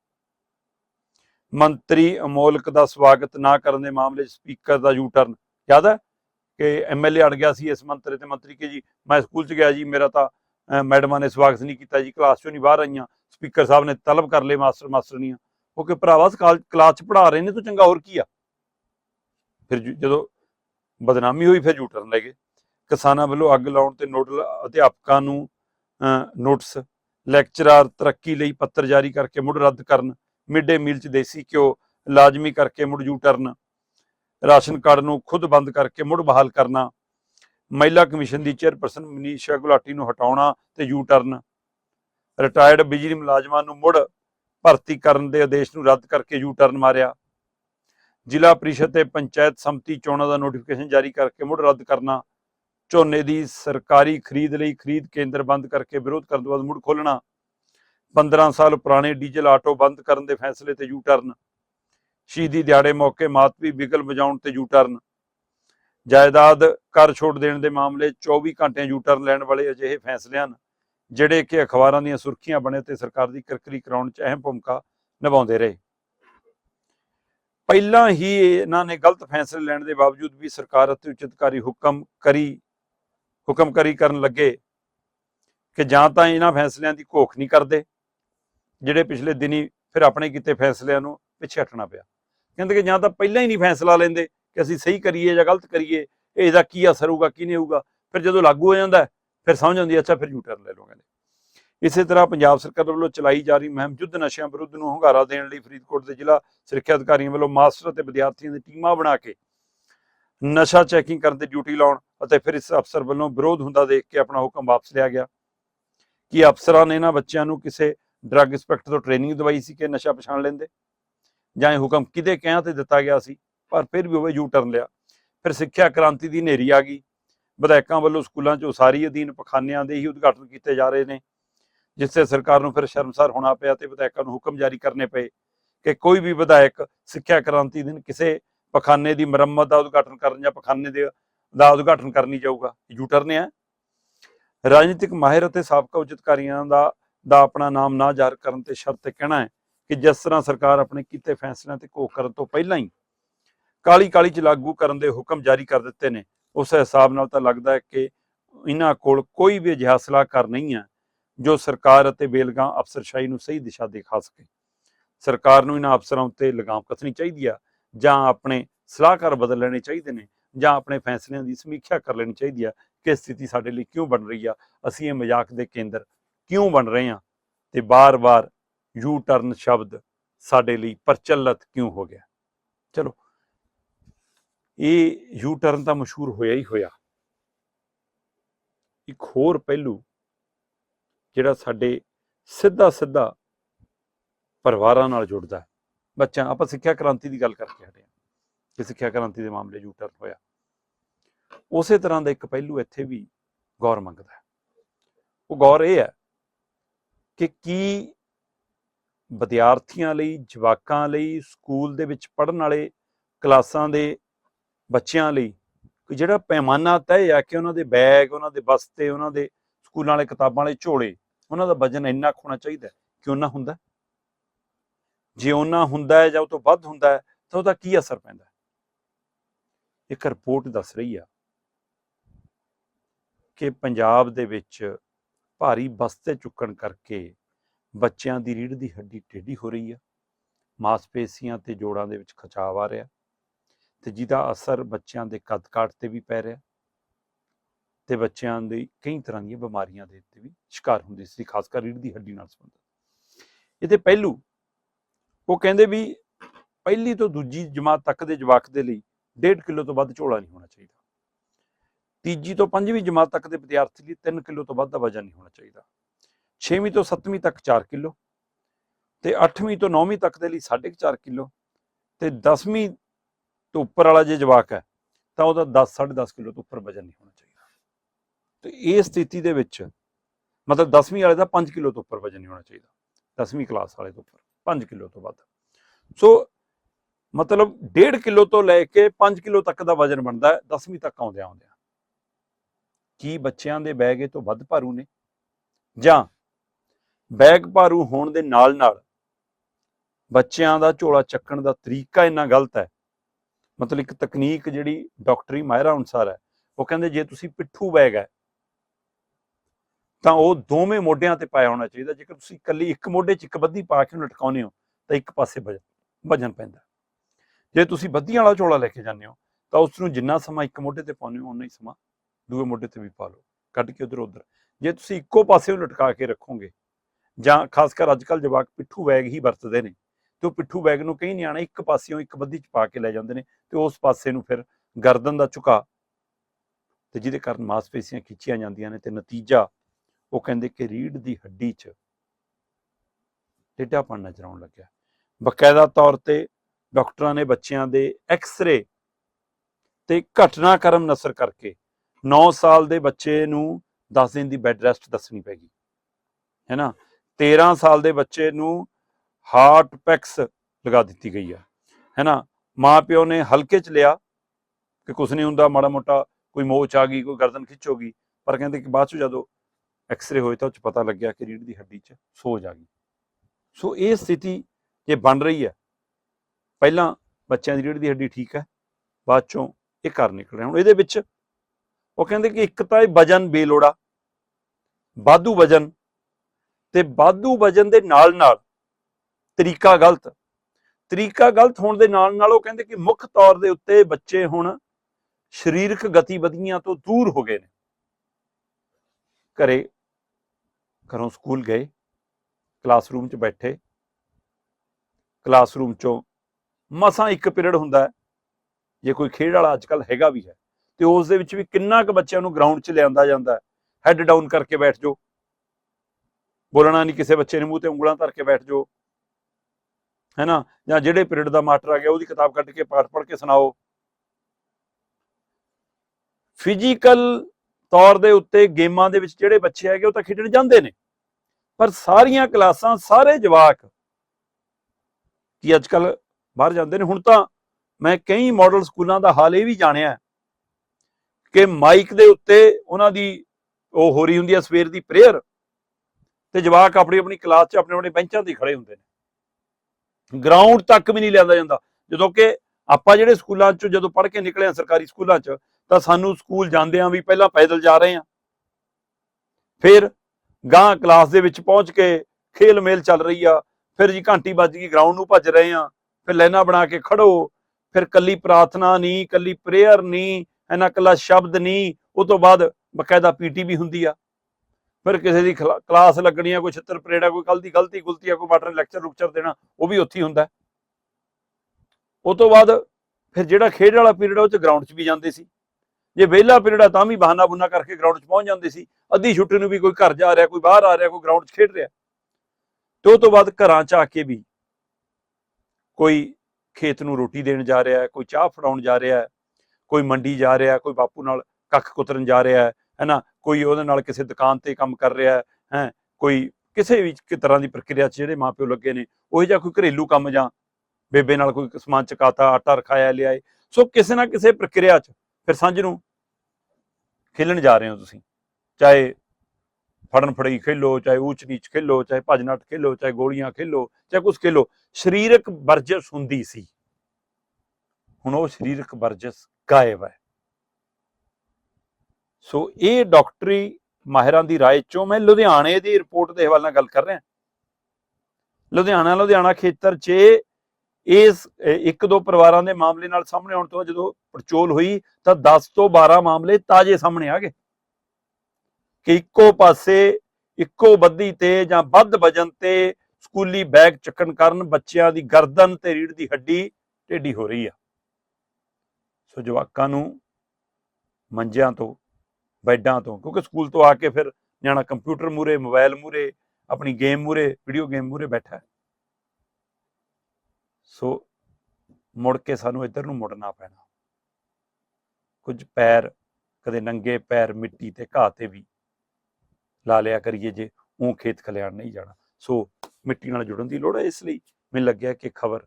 S1: ਮੰਤਰੀ ਅਮੋਲਕ ਦਾ ਸਵਾਗਤ ਨਾ ਕਰਨ ਦੇ ਮਾਮਲੇ 'ਚ ਸਪੀਕਰ ਦਾ ਯੂ ਟਰਨ ਯਾਦ ਹੈ ਕਿ ਐਮਐਲਏ ਅੜ ਗਿਆ ਸੀ ਇਸ ਮੰਤਰੀ ਤੇ ਮੰਤਰੀ ਕੇ ਜੀ? ਮੈਂ ਸਕੂਲ 'ਚ ਗਿਆ ਜੀ, ਮੇਰਾ ਤਾਂ ਮੈਡਮਾਂ ਨੇ ਸਵਾਗਤ ਨਹੀਂ ਕੀਤਾ ਜੀ, ਕਲਾਸ 'ਚੋਂ ਨਹੀਂ ਬਾਹਰ ਆਈਆਂ। ਸਪੀਕਰ ਸਾਹਿਬ ਨੇ ਤਲਬ ਕਰ ਲਏ ਮਾਸਟਰ ਮਾਸਟਰਨੀਆਂ ਉਹ ਕਿ ਭਰਾਵਾ ਕਲਾਸ 'ਚ ਪੜ੍ਹਾ ਰਹੇ ਨੇ, ਤੂੰ ਚੰਗਾ ਹੋਰ ਕੀ ਆ? ਫਿਰ ਜਦੋਂ ਬਦਨਾਮੀ ਹੋਈ, ਫਿਰ ਯੂ ਟਰਨ ਲੈ ਗਏ। ਕਿਸਾਨਾਂ ਵੱਲੋਂ ਅੱਗ ਲਾਉਣ ਤੇ ਨੋਡਲ ਅਧਿਆਪਕਾਂ ਨੂੰ ਨੋਟਿਸ ਲੈਕਚਰਾਰ ਤਰੱਕੀ ਲਈ ਪੱਤਰ ਜਾਰੀ ਕਰਕੇ ਮੁੜ ਰੱਦ ਕਰਨ ਮਿਡ ਡੇ ਮੀਲ 'ਚ ਦੇਸੀ ਘਿਓ ਲਾਜ਼ਮੀ ਕਰਕੇ ਮੁੜ ਯੂ ਟਰਨ ਰਾਸ਼ਨ ਕਾਰਡ ਨੂੰ ਖੁਦ ਬੰਦ ਕਰਕੇ ਮੁੜ ਬਹਾਲ ਕਰਨਾ, ਮਹਿਲਾ ਕਮਿਸ਼ਨ ਦੀ ਚੇਅਰਪਰਸਨ ਮਨੀਸ਼ਾ ਗੁਲਾਟੀ ਨੂੰ ਹਟਾਉਣਾ ਤੇ ਯੂ ਟਰਨ ਰਿਟਾਇਰਡ ਬਿਜਲੀ ਮੁਲਾਜ਼ਮਾਂ ਨੂੰ ਮੁੜ ਭਰਤੀ ਕਰਨ ਦੇ ਆਦੇਸ਼ ਨੂੰ ਰੱਦ ਕਰਕੇ ਯੂ ਟਰਨ ਮਾਰਿਆ, ਜ਼ਿਲ੍ਹਾ ਪ੍ਰੀਸ਼ਦ ਤੇ ਪੰਚਾਇਤ ਸੰਮਤੀ ਚੋਣਾਂ ਦਾ ਨੋਟੀਫਿਕੇਸ਼ਨ ਜਾਰੀ ਕਰਕੇ ਮੁੜ ਰੱਦ ਕਰਨਾ ਝੋਨੇ ਦੀ ਸਰਕਾਰੀ ਖਰੀਦ ਲਈ ਖਰੀਦ ਕੇਂਦਰ ਬੰਦ ਕਰਕੇ ਵਿਰੋਧ ਕਰਨ ਤੋਂ ਬਾਅਦ ਮੁੜ ਖੋਲਣਾ 15 ਸਾਲ ਪੁਰਾਣੇ ਡੀਜ਼ਲ ਆਟੋ ਬੰਦ ਕਰਨ ਦੇ ਫੈਸਲੇ ਤੇ ਯੂ ਟਰਨ ਸ਼ਹੀਦੀ ਦਿਹਾੜੇ ਮੌਕੇ ਮਾਤਵੀ ਬਿਗਲ ਵਜਾਉਣ ਤੇ ਯੂ ਟਰਨ ਜਾਇਦਾਦ ਕਰ ਛੋੜ ਦੇਣ ਦੇ ਮਾਮਲੇ 24 ਘੰਟੇ ਯੂ ਟਰਨ ਲੈਣ ਵਾਲੇ ਅਜਿਹੇ ਫੈਸਲੇ ਹਨ, ਜਿਹੜੇ ਕਿ ਅਖਬਾਰਾਂ ਦੀਆਂ ਸੁਰਖੀਆਂ ਬਣੇ ਤੇ ਸਰਕਾਰ ਦੀ ਕਰਕਰੀ ਕਰਾਉਣ 'ਚ ਅਹਿਮ ਭੂਮਿਕਾ ਨਿਭਾਉਂਦੇ ਰਹੇ। ਪਹਿਲਾਂ ਹੀ ਇਹਨਾਂ ਨੇ ਗਲਤ ਫੈਸਲੇ ਲੈਣ ਦੇ ਬਾਵਜੂਦ ਵੀ ਸਰਕਾਰ ਅਤੇ ਉੱਚ ਅਧਿਕਾਰੀ ਹੁਕਮ ਕਰੀ ਹੁਕਮਕਾਰੀ ਕਰਨ ਲੱਗੇ ਕਿ ਜਾਂ ਤਾਂ ਇਹਨਾਂ ਫੈਸਲਿਆਂ ਦੀ ਘੋਖ ਨਹੀਂ ਕਰਦੇ ਜਿਹੜੇ ਪਿਛਲੇ ਦਿਨੀ ਫਿਰ ਆਪਣੇ ਕੀਤੇ ਫੈਸਲਿਆਂ ਨੂੰ ਪਿੱਛੇ ਹਟਣਾ ਪਿਆ। ਕਹਿੰਦੇ ਕਿ ਜਾਂ ਤਾਂ ਪਹਿਲਾਂ ਹੀ ਨਹੀਂ ਫੈਸਲਾ ਲੈਂਦੇ ਕਿ ਅਸੀਂ ਸਹੀ ਕਰੀਏ ਜਾਂ ਗਲਤ ਕਰੀਏ ਇਹਦਾ ਕੀ ਅਸਰ ਹੋਊਗਾ ਕੀ ਨਹੀਂ ਹੋਊਗਾ ਫਿਰ ਜਦੋਂ ਲਾਗੂ ਹੋ ਜਾਂਦਾ ਫਿਰ ਸਮਝ ਆਉਂਦੀ ਹੈ, ਅੱਛਾ ਫਿਰ ਯੂ ਲੈ ਲਓ ਕਹਿੰਦੇ। ਇਸੇ ਤਰ੍ਹਾਂ ਪੰਜਾਬ ਸਰਕਾਰ ਵੱਲੋਂ ਚਲਾਈ ਜਾ ਰਹੀ ਮੁਹਿੰਮ ਯੁੱਧ ਨਸ਼ਿਆਂ ਵਿਰੁੱਧ ਨੂੰ ਹੁੰਗਾਰਾ ਦੇਣ ਲਈ ਫਰੀਦਕੋਟ ਦੇ ਜ਼ਿਲ੍ਹਾ ਸੁਰੱਖਿਆ ਅਧਿਕਾਰੀਆਂ ਵੱਲੋਂ ਮਾਸਟਰ ਅਤੇ ਵਿਦਿਆਰਥੀਆਂ ਦੀ ਟੀਮਾਂ ਬਣਾ ਕੇ ਨਸ਼ਾ ਚੈਕਿੰਗ ਕਰਨ ਦੀ ਡਿਊਟੀ ਲਾਉਣ ਅਤੇ ਫਿਰ ਇਸ ਅਫਸਰ ਵੱਲੋਂ ਵਿਰੋਧ ਹੁੰਦਾ ਦੇਖ ਕੇ ਆਪਣਾ ਹੁਕਮ ਵਾਪਸ ਲਿਆ ਗਿਆ। ਕਿ ਅਫਸਰਾਂ ਨੇ ਇਹਨਾਂ ਬੱਚਿਆਂ ਨੂੰ ਕਿਸੇ ਡਰੱਗ ਇੰਸਪੈਕਟਰ ਤੋਂ ਟ੍ਰੇਨਿੰਗ ਦਵਾਈ ਸੀ ਕਿ ਨਸ਼ਾ ਪਛਾਣ ਲੈਂਦੇ? ਜਾਂ ਇਹ ਹੁਕਮ ਕਿਹਦੇ ਕਹਿਣ ਤੇ ਦਿੱਤਾ ਗਿਆ ਸੀ? ਪਰ ਫਿਰ ਵੀ ਉਹ ਯੂ ਟਰਨ ਲਿਆ। ਫਿਰ ਸਿੱਖਿਆ ਕ੍ਰਾਂਤੀ ਦੀ ਹਨੇਰੀ ਆ ਗਈ। ਵਿਧਾਇਕਾਂ ਵੱਲੋਂ ਸਕੂਲਾਂ 'ਚ ਉਸਾਰੀ ਅਧੀਨ ਪਖਾਨਿਆਂ ਦੇ ਹੀ ਉਦਘਾਟਨ ਕੀਤੇ ਜਾ ਰਹੇ ਨੇ, ਜਿਸ ਤੇ ਸਰਕਾਰ ਨੂੰ ਫਿਰ ਸ਼ਰਮਸਾਰ ਹੋਣਾ ਪਿਆ ਤੇ ਵਿਧਾਇਕਾਂ ਨੂੰ ਹੁਕਮ ਜਾਰੀ ਕਰਨੇ ਪਏ ਕਿ ਕੋਈ ਵੀ ਵਿਧਾਇਕ ਸਿੱਖਿਆ ਕ੍ਰਾਂਤੀ ਦਿਨ ਕਿਸੇ ਪਖਾਨੇ ਦੀ ਮੁਰੰਮਤ ਦਾ ਉਦਘਾਟਨ ਕਰਨ ਜਾਂ ਪਖਾਨੇ ਦੇ ਦਾ ਉਦਘਾਟਨ ਕਰਨ ਨਹੀਂ ਜਾਊਗਾ। ਯੂ ਟਰਨ ਹੈ। ਰਾਜਨੀਤਿਕ ਮਾਹਿਰ ਅਤੇ ਸਾਬਕਾ ਉੱਚ ਦਾ ਦਾ ਆਪਣਾ ਨਾਮ ਨਾ ਜ਼ਾਹਰ ਕਰਨ ਤੇ ਸ਼ਰਤ ਕਹਿਣਾ ਹੈ ਕਿ ਜਿਸ ਤਰ੍ਹਾਂ ਸਰਕਾਰ ਆਪਣੇ ਕੀਤੇ ਫੈਸਲਿਆਂ ਤੇ ਘੋਖ ਕਰਨ ਤੋਂ ਪਹਿਲਾਂ ਹੀ ਕਾਲੀ ਕਾਲੀ ਚ ਲਾਗੂ ਕਰਨ ਦੇ ਹੁਕਮ ਜਾਰੀ ਕਰ ਦਿੱਤੇ ਨੇ, ਉਸ ਹਿਸਾਬ ਨਾਲ ਤਾਂ ਲੱਗਦਾ ਹੈ ਕਿ ਇਹਨਾਂ ਕੋਲ ਕੋਈ ਵੀ ਅਜਿਹਾ ਸਲਾਹਕਾਰ ਨਹੀਂ ਹੈ ਜੋ ਸਰਕਾਰ ਅਤੇ ਬੇਲਗਾਂ ਅਫਸਰਸ਼ਾਹੀ ਨੂੰ ਸਹੀ ਦਿਸ਼ਾ ਦਿਖਾ ਸਕੇ। ਸਰਕਾਰ ਨੂੰ ਇਹਨਾਂ ਅਫਸਰਾਂ ਉੱਤੇ ਲਗਾਮ ਕੱਸਣੀ ਚਾਹੀਦੀ ਆ ਜਾਂ ਆਪਣੇ ਸਲਾਹਕਾਰ ਬਦਲ ਲੈਣੇ ਚਾਹੀਦੇ ਨੇ ਜਾਂ ਆਪਣੇ ਫੈਸਲਿਆਂ ਦੀ ਸਮੀਖਿਆ ਕਰ ਲੈਣੀ ਚਾਹੀਦੀ ਆ ਕਿ ਸਥਿਤੀ ਸਾਡੇ ਲਈ ਕਿਉਂ ਬਣ ਰਹੀ ਆ, ਅਸੀਂ ਇਹ ਮਜ਼ਾਕ ਦੇ ਕੇਂਦਰ ਕਿਉਂ ਬਣ ਰਹੇ ਹਾਂ ਤੇ ਬਾਰ-ਬਾਰ ਯੂ ਟਰਨ ਸ਼ਬਦ ਸਾਡੇ ਲਈ ਪ੍ਰਚਲਿਤ ਕਿਉਂ ਹੋ ਗਿਆ? ਚਲੋ, ਇਹ ਯੂ ਟਰਨ ਤਾਂ ਮਸ਼ਹੂਰ ਹੋਇਆ ਹੀ ਹੋਇਆ। ਇੱਕ ਹੋਰ ਪਹਿਲੂ ਜਿਹੜਾ ਸਾਡੇ ਸਿੱਧਾ ਸਿੱਧਾ ਪਰਿਵਾਰਾਂ ਨਾਲ ਜੁੜਦਾ ਹੈ। ਬੱਚਾ ਆਪਾਂ ਸਿੱਖਿਆ ਕ੍ਰਾਂਤੀ ਦੀ ਗੱਲ ਕਰਕੇ ਹਟੇ ਹਾਂ। ਕਿ ਸਿੱਖਿਆ ਕ੍ਰਾਂਤੀ ਦੇ ਮਾਮਲੇ ਯੂ ਟਰਨ ਹੋਇਆ। ਉਸੇ ਤਰ੍ਹਾਂ ਦਾ ਇੱਕ ਪਹਿਲੂ ਇੱਥੇ ਵੀ ਗੌਰ ਮੰਗਦਾ ਹੈ। ਉਹ ਗੌਰ ਇਹ ਹੈ ਕਿ ਕੀ ਵਿਦਿਆਰਥੀਆਂ ਲਈ, ਜਵਾਕਾਂ ਲਈ, ਸਕੂਲ ਦੇ ਵਿੱਚ ਪੜ੍ਹਨ ਵਾਲੇ ਕਲਾਸਾਂ ਦੇ ਬੱਚਿਆਂ ਲਈ ਕੋਈ ਜਿਹੜਾ ਪੈਮਾਨਾ ਤੈਅ ਆ ਕਿ ਉਹਨਾਂ ਦੇ ਬੈਗ, ਉਹਨਾਂ ਦੇ ਬਸਤੇ ਉਹਨਾਂ ਦੇ ਸਕੂਲਾਂ ਵਾਲੇ ਕਿਤਾਬਾਂ ਵਾਲੇ ਝੋਲੇ, ਉਹਨਾਂ ਦਾ ਵਜਨ ਇੰਨਾ ਕੁ ਹੋਣਾ ਚਾਹੀਦਾ ਕਿ ਉਹਨਾਂ ਹੁੰਦਾ ਜੇ ਉਹਨਾਂ ਹੁੰਦਾ ਹੈ ਜਾਂ ਉਹ ਤੋਂ ਵੱਧ ਹੁੰਦਾ ਹੈ, ਤਾਂ ਉਹਦਾ ਕੀ ਅਸਰ ਪੈਂਦਾ ਇੱਕ ਰਿਪੋਰਟ ਦੱਸ ਰਹੀ ਆ ਕਿ ਪੰਜਾਬ ਦੇ ਵਿੱਚ ਭਾਰੀ ਬਸਤੇ ਚੁੱਕਣ ਕਰਕੇ ਬੱਚਿਆਂ ਦੀ ਰੀੜ੍ਹ ਦੀ ਹੱਡੀ ਟੇਢੀ ਹੋ ਰਹੀ ਆ, ਮਾਸਪੇਸ਼ੀਆਂ ਤੇ ਜੋੜਾਂ ਦੇ ਵਿੱਚ ਖਿਚਾਵ ਆ ਰਿਹਾ ਤੇ ਜਿਹਦਾ ਅਸਰ ਬੱਚਿਆਂ ਦੇ ਕੱਦ ਕਾਠ ਤੇ ਵੀ ਪੈ ਰਿਹਾ ਤੇ ਬੱਚਿਆਂ ਦੇ ਕਈ ਤਰ੍ਹਾਂ ਦੀਆਂ ਬਿਮਾਰੀਆਂ ਦੇ ਉੱਤੇ ਵੀ ਸ਼ਿਕਾਰ ਹੁੰਦੇ ਸੀ, ਖਾਸ ਕਰ ਰੀੜ੍ਹ ਦੀ ਹੱਡੀ ਨਾਲ ਸੰਬੰਧਿਤ। ਇਹਦੇ ਪਹਿਲੂ ਉਹ ਕਹਿੰਦੇ ਵੀ ਪਹਿਲੀ ਤੋਂ ਦੂਜੀ ਜਮਾਤ ਤੱਕ ਦੇ ਜਵਾਕ ਦੇ ਲਈ 1.5 ਕਿਲੋ ਤੋਂ ਵੱਧ ਝੋਲਾ ਨਹੀਂ ਹੋਣਾ ਚਾਹੀਦਾ। ਤੀਜੀ ਤੋਂ ਪੰਜਵੀਂ ਜਮਾਤ ਤੱਕ ਦੇ ਵਿਦਿਆਰਥੀ ਲਈ 3 ਕਿਲੋ ਤੋਂ ਵੱਧ ਦਾ ਵਜ਼ਨ ਨਹੀਂ ਹੋਣਾ ਚਾਹੀਦਾ। 6ਵੀਂ ਤੋਂ 7ਵੀਂ ਤੱਕ 4 ਕਿਲੋ ਤੇ 8ਵੀਂ ਤੋਂ 9ਵੀਂ ਤੱਕ ਦੇ ਲਈ 4.5 ਕਿਲੋ ਤੇ 10ਵੀਂ ਤੋਂ ਉੱਪਰ ਵਾਲਾ ਜੇ ਜਵਾਕ ਹੈ, ਤਾਂ ਉਹਦਾ 10 10.5 ਕਿਲੋ ਤੋਂ ਉੱਪਰ ਵਜ਼ਨ ਨਹੀਂ ਹੋਣਾ ਚਾਹੀਦਾ। ਤੇ ਇਹ ਸਥਿਤੀ ਦੇ ਵਿੱਚ ਮਤਲਬ 10ਵੀਂ ਵਾਲੇ ਦਾ 5 ਕਿਲੋ ਤੋਂ ਉੱਪਰ ਵਜ਼ਨ ਨਹੀਂ ਹੋਣਾ ਚਾਹੀਦਾ। 10ਵੀਂ ਕਲਾਸ ਵਾਲੇ ਤੋਂ ਉੱਪਰ 5 ਕਿਲੋ ਤੋਂ ਵੱਧ। ਸੋ ਮਤਲਬ 1.5 ਕਿਲੋ ਤੋਂ ਲੈ ਕੇ 5 ਕਿਲੋ ਤੱਕ ਦਾ ਵਜ਼ਨ ਬਣਦਾ ਹੈ 10ਵੀਂ ਤੱਕ ਆਉਂਦਿਆਂ ਆਉਂਦਿਆਂ। ਕੀ ਬੱਚਿਆਂ ਦੇ ਬੈਗ ਇਹ ਤੋਂ ਵੱਧ ਭਾਰੂ ਨੇ? ਜਾਂ ਬੈਗ ਭਾਰੂ ਹੋਣ ਦੇ ਨਾਲ ਨਾਲ ਬੱਚਿਆਂ ਦਾ ਝੋਲਾ ਚੱਕਣ ਦਾ ਤਰੀਕਾ ਇੰਨਾ ਗਲਤ ਹੈ? ਮਤਲਬ ਇੱਕ ਤਕਨੀਕ ਜਿਹੜੀ ਡਾਕਟਰੀ ਮਾਹਿਰਾਂ ਅਨੁਸਾਰ ਹੈ, ਉਹ ਕਹਿੰਦੇ ਜੇ ਤੁਸੀਂ ਪਿੱਠੂ ਬੈਗ ਹੈ, ਤਾਂ ਉਹ ਦੋਵੇਂ ਮੋਢਿਆਂ ਤੇ ਪਾਇਆ ਹੋਣਾ ਚਾਹੀਦਾ। ਜੇਕਰ ਤੁਸੀਂ ਇਕੱਲੀ ਇੱਕ ਮੋਢੇ 'ਚ ਇੱਕ ਬੱਧੀ ਪਾ ਕੇ ਉਹਨੂੰ ਲਟਕਾਉਂਦੇ ਹੋ, ਤਾਂ ਇੱਕ ਪਾਸੇ ਵਜਨ ਪੈਂਦਾ। ਜੇ ਤੁਸੀਂ ਬੱਧੀਆਂ ਵਾਲਾ ਝੋਲਾ ਲੈ ਕੇ ਜਾਂਦੇ ਹੋ, ਤਾਂ ਉਸ ਨੂੰ ਜਿੰਨਾ ਸਮਾਂ ਇੱਕ ਮੋਢੇ ਤੇ ਪਾਉਂਦੇ ਹੋ ਉਨਾ ਹੀ ਸਮਾਂ ਦੂਏ ਮੋਢੇ ਤੇ ਵੀ ਪਾ ਲਓ, ਕੱਢ ਕੇ ਉਧਰ ਉਧਰ। ਜੇ ਤੁਸੀਂ ਇੱਕੋ ਪਾਸੇ ਨੂੰ ਲਟਕਾ ਕੇ ਰੱਖੋਗੇ, ਜਾਂ ਖਾਸ ਕਰ ਅੱਜਕੱਲ ਜਵਾਕ ਪਿੱਠੂ ਬੈਗ ਹੀ ਵਰਤਦੇ ਨੇ, ਤੇ ਉਹ ਪਿੱਠੂ ਬੈਗ ਨੂੰ ਕਈ ਨਿਆਣੇ ਇੱਕ ਪਾਸਿਓਂ ਇੱਕ ਬੱਧੀ 'ਚ ਪਾ ਕੇ ਲੈ ਜਾਂਦੇ ਨੇ, ਤੇ ਉਸ ਪਾਸੇ ਨੂੰ ਫਿਰ ਗਰਦਨ ਦਾ ਝੁਕਾ ਤੇ ਜਿਹਦੇ ਕਾਰਨ ਮਾਸਪੇਸ਼ੀਆਂ ਖਿੱਚੀਆਂ ਜਾਂਦੀਆਂ ਨੇ ਤੇ ਨਤੀਜਾ ਉਹ ਕਹਿੰਦੇ ਕਿ ਰੀੜ ਦੀ ਹੱਡੀ 'ਚ ਟੇਢਾਪਣ ਨਜ਼ਰ ਆਉਣ ਲੱਗਿਆ। ਬਕਾਇਦਾ ਤੌਰ ਤੇ ਡਾਕਟਰਾਂ ਨੇ ਬੱਚਿਆਂ ਦੇ ਐਕਸ-ਰੇ ਤੇ ਘਟਨਾਕ੍ਰਮ ਨਸਰ ਕਰਕੇ 9 ਸਾਲ ਦੇ ਬੱਚੇ ਨੂੰ 10 ਦਿਨ ਦੀ ਬੈੱਡ ਰੈਸਟ ਦੱਸਣੀ ਪੈਗੀ ਹੈਨਾ 13 ਸਾਲ ਦੇ ਬੱਚੇ ਨੂੰ ਹਾਰਟ ਪੈਕਸ ਲਗਾ ਦਿੱਤੀ ਗਈ ਹੈ ਹੈਨਾ ਮਾਂ ਪਿਓ ਨੇ ਹਲਕੇ ਚ ਲਿਆ ਕਿ ਕੁਛ ਨਹੀਂ ਹੁੰਦਾ ਮਾੜਾ ਮੋਟਾ ਕੋਈ ਮੋਚ ਆ ਗਈ, ਕੋਈ ਗਰਦਨ ਖਿੱਚੋਗੀ ਪਰ ਕਹਿੰਦੇ ਕਿ ਬਾਅਦ ਚ ਜਦੋਂ ਐਕਸ-ਰੇ ਹੋਏ ਤਾਂ ਉਹ ਚ ਪਤਾ ਲੱਗਿਆ ਕਿ ਰੀੜ ਦੀ ਹੱਡੀ ਚ ਸੋਜ ਆ ਗਈ। ਸੋ ਇਹ ਸਥਿਤੀ ਜੇ ਬਣ ਰਹੀ ਹੈ ਪਹਿਲਾਂ ਬੱਚਿਆਂ ਦੀ ਰੀੜ ਦੀ ਹੱਡੀ ਠੀਕ ਹੈ, ਬਾਅਦ ਚੋਂ ਇਹ ਕਰ ਨਿਕਲ ਰਿਹਾ। ਹੁਣ ਇਹਦੇ ਵਿੱਚ ਉਹ ਕਹਿੰਦੇ ਕਿ ਇੱਕ ਤਾਂ ਇਹ ਵਜਨ ਬੇਲੋੜਾ, ਵਾਧੂ ਵਜਨ ਤੇ ਵਾਧੂ ਵਜਨ ਦੇ ਨਾਲ ਨਾਲ ਤਰੀਕਾ ਗਲਤ। ਤਰੀਕਾ ਗਲਤ ਹੋਣ ਦੇ ਨਾਲ ਨਾਲ ਉਹ ਕਹਿੰਦੇ ਕਿ ਮੁੱਖ ਤੌਰ ਦੇ ਉੱਤੇ ਬੱਚੇ ਹੁਣ ਸਰੀਰਕ ਗਤੀਵਿਧੀਆਂ ਤੋਂ ਦੂਰ ਹੋ ਗਏ ਨੇ। ਘਰੇ, ਘਰੋਂ ਸਕੂਲ ਗਏ, ਕਲਾਸਰੂਮ 'ਚ ਬੈਠੇ, ਕਲਾਸਰੂਮ 'ਚੋਂ ਮਸਾਂ ਇੱਕ ਪੀਰੀਅਡ ਹੁੰਦਾ ਜੇ ਕੋਈ ਖੇਡ ਵਾਲਾ ਅੱਜਕੱਲ ਹੈਗਾ ਵੀ ਹੈ, ਤੇ ਉਸ ਦੇ ਵਿੱਚ ਵੀ ਕਿੰਨਾ ਕੁ ਬੱਚਿਆਂ ਨੂੰ ਗਰਾਊਂਡ 'ਚ ਲਿਆਂਦਾ ਜਾਂਦਾ ਹੈੱਡ ਡਾਊਨ ਕਰਕੇ ਬੈਠ ਜਾਓ। ਬੋਲਣਾ ਨਹੀਂ ਕਿਸੇ ਬੱਚੇ ਨੇ ਮੂੰਹ ਤੇ, ਉਂਗਲਾਂ ਧਰ ਕੇ ਬੈਠ ਜਾਓ। ਹੈਨਾ ਜਾਂ ਜਿਹੜੇ ਪੀਰੀਅਡ ਦਾ ਮਾਸਟਰ ਆ ਗਿਆ, ਉਹਦੀ ਕਿਤਾਬ ਕੱਢ ਕੇ ਪਾਠ ਪੜ੍ਹ ਕੇ ਸੁਣਾਓ। ਫਿਜ਼ੀਕਲ ਤੌਰ ਦੇ ਉੱਤੇ ਗੇਮਾਂ ਦੇ ਵਿੱਚ ਜਿਹੜੇ ਬੱਚੇ ਹੈਗੇ, ਉਹ ਤਾਂ ਖੇਡਣ ਜਾਂਦੇ ਨੇ। ਪਰ ਸਾਰੀਆਂ ਕਲਾਸਾਂ, ਸਾਰੇ ਜਵਾਕ ਕੀ ਅੱਜ ਕੱਲ ਬਾਹਰ ਜਾਂਦੇ ਨੇ। ਹੁਣ ਤਾਂ ਮੈਂ ਕਈ ਮਾਡਲ ਸਕੂਲਾਂ ਦਾ ਹਾਲ ਇਹ ਵੀ ਜਾਣਿਆ ਕਿ ਮਾਈਕ ਦੇ ਉੱਤੇ ਉਹਨਾਂ ਦੀ ਉਹ ਹੋ ਰਹੀ ਹੁੰਦੀ ਹੈ ਸਵੇਰ ਦੀ ਪ੍ਰੇਅਰ ਤੇ ਜਵਾਕ ਆਪਣੀ ਆਪਣੀ ਕਲਾਸ 'ਚ ਆਪਣੇ ਆਪਣੇ ਬੈਂਚਾਂ ਤੇ ਖੜੇ ਹੁੰਦੇ ਨੇ। ਗਰਾਊਂਡ ਤੱਕ ਵੀ ਨਹੀਂ ਲਿਆਂਦਾ ਜਾਂਦਾ। ਜਦੋਂ ਕਿ ਆਪਾਂ ਜਿਹੜੇ ਸਕੂਲਾਂ ਚੋਂ ਜਦੋਂ ਪੜ੍ਹ ਕੇ ਨਿਕਲੇ ਆ ਸਰਕਾਰੀ ਸਕੂਲਾਂ 'ਚ ਤਾਂ ਸਾਨੂੰ ਸਕੂਲ ਜਾਂਦਿਆਂ ਵੀ ਪਹਿਲਾਂ ਪੈਦਲ ਜਾ ਰਹੇ ਆ ਫਿਰ ਗਾਂ ਕਲਾਸ ਦੇ ਵਿੱਚ ਪਹੁੰਚ ਕੇ ਖੇਲ ਮੇਲ ਚੱਲ ਰਹੀ ਆ। ਫਿਰ ਜੀ ਘੰਟੀ ਵੱਜ ਗਈ ਗਰਾਊਂਡ ਨੂੰ ਭੱਜ ਰਹੇ ਆ ਫਿਰ ਲਾਈਨਾਂ ਬਣਾ ਕੇ ਖੜੋ। ਫਿਰ ਕੱਲੀ ਪ੍ਰਾਰਥਨਾ ਨਹੀਂ, ਕੱਲੀ ਪ੍ਰੇਅਰ ਨਹੀਂ, ਇਹਨਾਂ ਕੱਲਾ ਸ਼ਬਦ ਨਹੀਂ, ਉਹ ਤੋਂ ਬਾਅਦ ਬਕਾਇਦਾ ਪੀਟੀ ਵੀ ਹੁੰਦੀ ਆ। ਫਿਰ ਕਿਸੇ ਦੀ ਖਲਾ- ਕਲਾਸ ਲੱਗਣੀ ਆ, ਕੋਈ ਛਿੱਤਰ ਪਰੇਡਾ ਕੋਈ ਕੱਲ ਦੀ ਗਲਤੀ ਗੁਲਤੀ ਆ, ਕੋਈ ਮਾਟਰ ਲੈਕਚਰ ਲੁਕਚਰ ਦੇਣਾ, ਉਹ ਵੀ ਉੱਥੇ ਹੁੰਦਾ। ਉਹ ਤੋਂ ਬਾਅਦ ਫਿਰ ਜਿਹੜਾ ਖੇਡ ਵਾਲਾ ਪੀਰੀਅਡ ਆ, ਉਹ ਚ ਗਰਾਊਂਡ 'ਚ ਵੀ ਜਾਂਦੇ ਸੀ। ਜੇ ਵਿਹਲਾ ਪੀਰੀਅਡ ਆ, ਤਾਂ ਵੀ ਬਹਾਨਾ ਬੁਨਾ ਕਰਕੇ ਗਰਾਊਂਡ 'ਚ ਪਹੁੰਚ ਜਾਂਦੇ ਸੀ। ਅੱਧੀ ਛੁੱਟੀ ਨੂੰ ਵੀ ਕੋਈ ਘਰ ਜਾ ਰਿਹਾ, ਕੋਈ ਬਾਹਰ ਆ ਰਿਹਾ, ਕੋਈ ਗਰਾਊਂਡ 'ਚ ਖੇਡ ਰਿਹਾ। ਤੇ ਉਹ ਤੋਂ ਬਾਅਦ ਘਰਾਂ 'ਚ ਆ ਕੇ ਵੀ ਕੋਈ ਖੇਤ ਨੂੰ ਰੋਟੀ ਦੇਣ ਜਾ ਰਿਹਾ ਹੈ, ਕੋਈ ਚਾਹ ਫੜਾਉਣ ਜਾ ਰਿਹਾ ਹੈ, ਕੋਈ ਮੰਡੀ ਜਾ ਰਿਹਾ ਕੋਈ ਬਾਪੂ ਨਾਲ ਕੱਖ ਕੁਤਰਨ ਜਾ ਰਿਹਾ ਹੈ, ਹੈਨਾ, ਕੋਈ ਉਹਦੇ ਨਾਲ ਕਿਸੇ ਦੁਕਾਨ ਤੇ ਕੰਮ ਕਰ ਰਿਹਾ ਹੈ ਹੈ, ਕੋਈ ਕਿਸੇ ਵੀ ਤਰ੍ਹਾਂ ਦੀ ਪ੍ਰਕਿਰਿਆ 'ਚ ਜਿਹੜੇ ਮਾਪਿਓ ਲੱਗੇ ਨੇ, ਉਹ ਜਿਹਾ ਕੋਈ ਘਰੇਲੂ ਕੰਮ ਜਾਂ ਬੇਬੇ ਨਾਲ ਕੋਈ ਸਮਾਨ ਚਕਾਤਾ, ਆਟਾ ਰਖਾਇਆ, ਲਿਆਏ, ਸੋ ਕਿਸੇ ਨਾ ਕਿਸੇ ਪ੍ਰਕਿਰਿਆ 'ਚ ਫਿਰ ਸਾਂਝ ਨੂੰ ਖੇਲਣ ਜਾ ਰਹੇ ਹੋ ਤੁਸੀਂ, ਚਾਹੇ ਫੜਨ ਫੜਈ ਖੇਲੋ ਚਾਹੇ ਊਚ ਨੀਚ ਖੇਲੋ ਚਾਹੇ ਭੱਜ ਨੱਠ ਖੇਲੋ ਚਾਹੇ ਗੋਲੀਆਂ ਖੇਲੋ ਚਾਹੇ ਕੁਝ ਖੇਲੋ ਸਰੀਰਕ ਵਰਜਸ ਹੁੰਦੀ ਸੀ ਹੁਣ ਉਹ ਸਰੀਰਕ ਵਰਜਸ ਗਾਇਬ ਹੈ ਸੋ ਇਹ ਡਾਕਟਰੀ ਮਾਹਿਰਾਂ ਦੀ رائے ਚੋਂ ਮੈਂ ਲੁਧਿਆਣੇ ਦੀ ਰਿਪੋਰਟ ਦੇ ਹਵਾਲੇ ਨਾਲ ਗੱਲ ਕਰ ਰਿਹਾ ਲੁਧਿਆਣਾ ਲੁਧਿਆਣਾ ਖੇਤਰ 'ਚ ਇਸ ਅਹ, ਇੱਕ ਦੋ ਪਰਿਵਾਰਾਂ ਦੇ ਮਾਮਲੇ ਨਾਲ ਸਾਹਮਣੇ ਆਉਣ ਤੋਂ ਬਾਅਦ ਜਦੋਂ ਪੜਚੋਲ ਹੋਈ ਤਾਂ 10 ਤੋਂ 12 ਮਾਮਲੇ ਤਾਜ਼ੇ ਸਾਹਮਣੇ ਆ ਗਏ ਕਿ ਇੱਕੋ ਪਾਸੇ ਇੱਕੋ ਬੱਦੀ ਤੇ ਜਾਂ ਵੱਧ ਵਜਨ ਤੇ ਸਕੂਲੀ ਬੈਗ ਚੱਕਣ ਕਾਰਨ ਬੱਚਿਆਂ ਦੀ ਗਰਦਨ ਤੇ ਰੀੜ ਦੀ ਹੱਡੀ ਟੇਢੀ ਹੋ ਰਹੀ ਆ। ਸੋ ਜਵਾਕਾਂ ਨੂੰ ਮੰਜਿਆਂ ਤੋਂ, ਬੈੱਡਾਂ ਤੋਂ, ਕਿਉਂਕਿ ਸਕੂਲ ਤੋਂ ਆ ਕੇ ਫਿਰ ਨਿਆਣਾ ਕੰਪਿਊਟਰ ਮੂਰੇ ਮੋਬਾਈਲ ਮੂਰੇ ਆਪਣੀ ਗੇਮ ਮੂਰੇ ਵੀਡੀਓ ਗੇਮ ਮੂਰੇ ਬੈਠਾ ਹੈ। ਸੋ ਮੁੜ ਕੇ ਸਾਨੂੰ ਇੱਧਰ ਨੂੰ ਮੁੜਨਾ ਪੈਣਾ। ਕੁਝ ਪੈਰ, ਕਦੇ ਨੰਗੇ ਪੈਰ ਮਿੱਟੀ ਤੇ ਘਾਹ ਤੇ ਵੀ ਲਾ ਲਿਆ ਕਰੀਏ ਜੇ ਉਹ ਖੇਤ ਖਲਿਆਣ ਨਹੀਂ ਜਾਣਾ। ਸੋ ਮਿੱਟੀ ਨਾਲ ਜੁੜਨ ਦੀ ਲੋੜ ਹੈ ਇਸ ਲਈ ਮੈਨੂੰ ਲੱਗਿਆ ਕਿ ਖਬਰ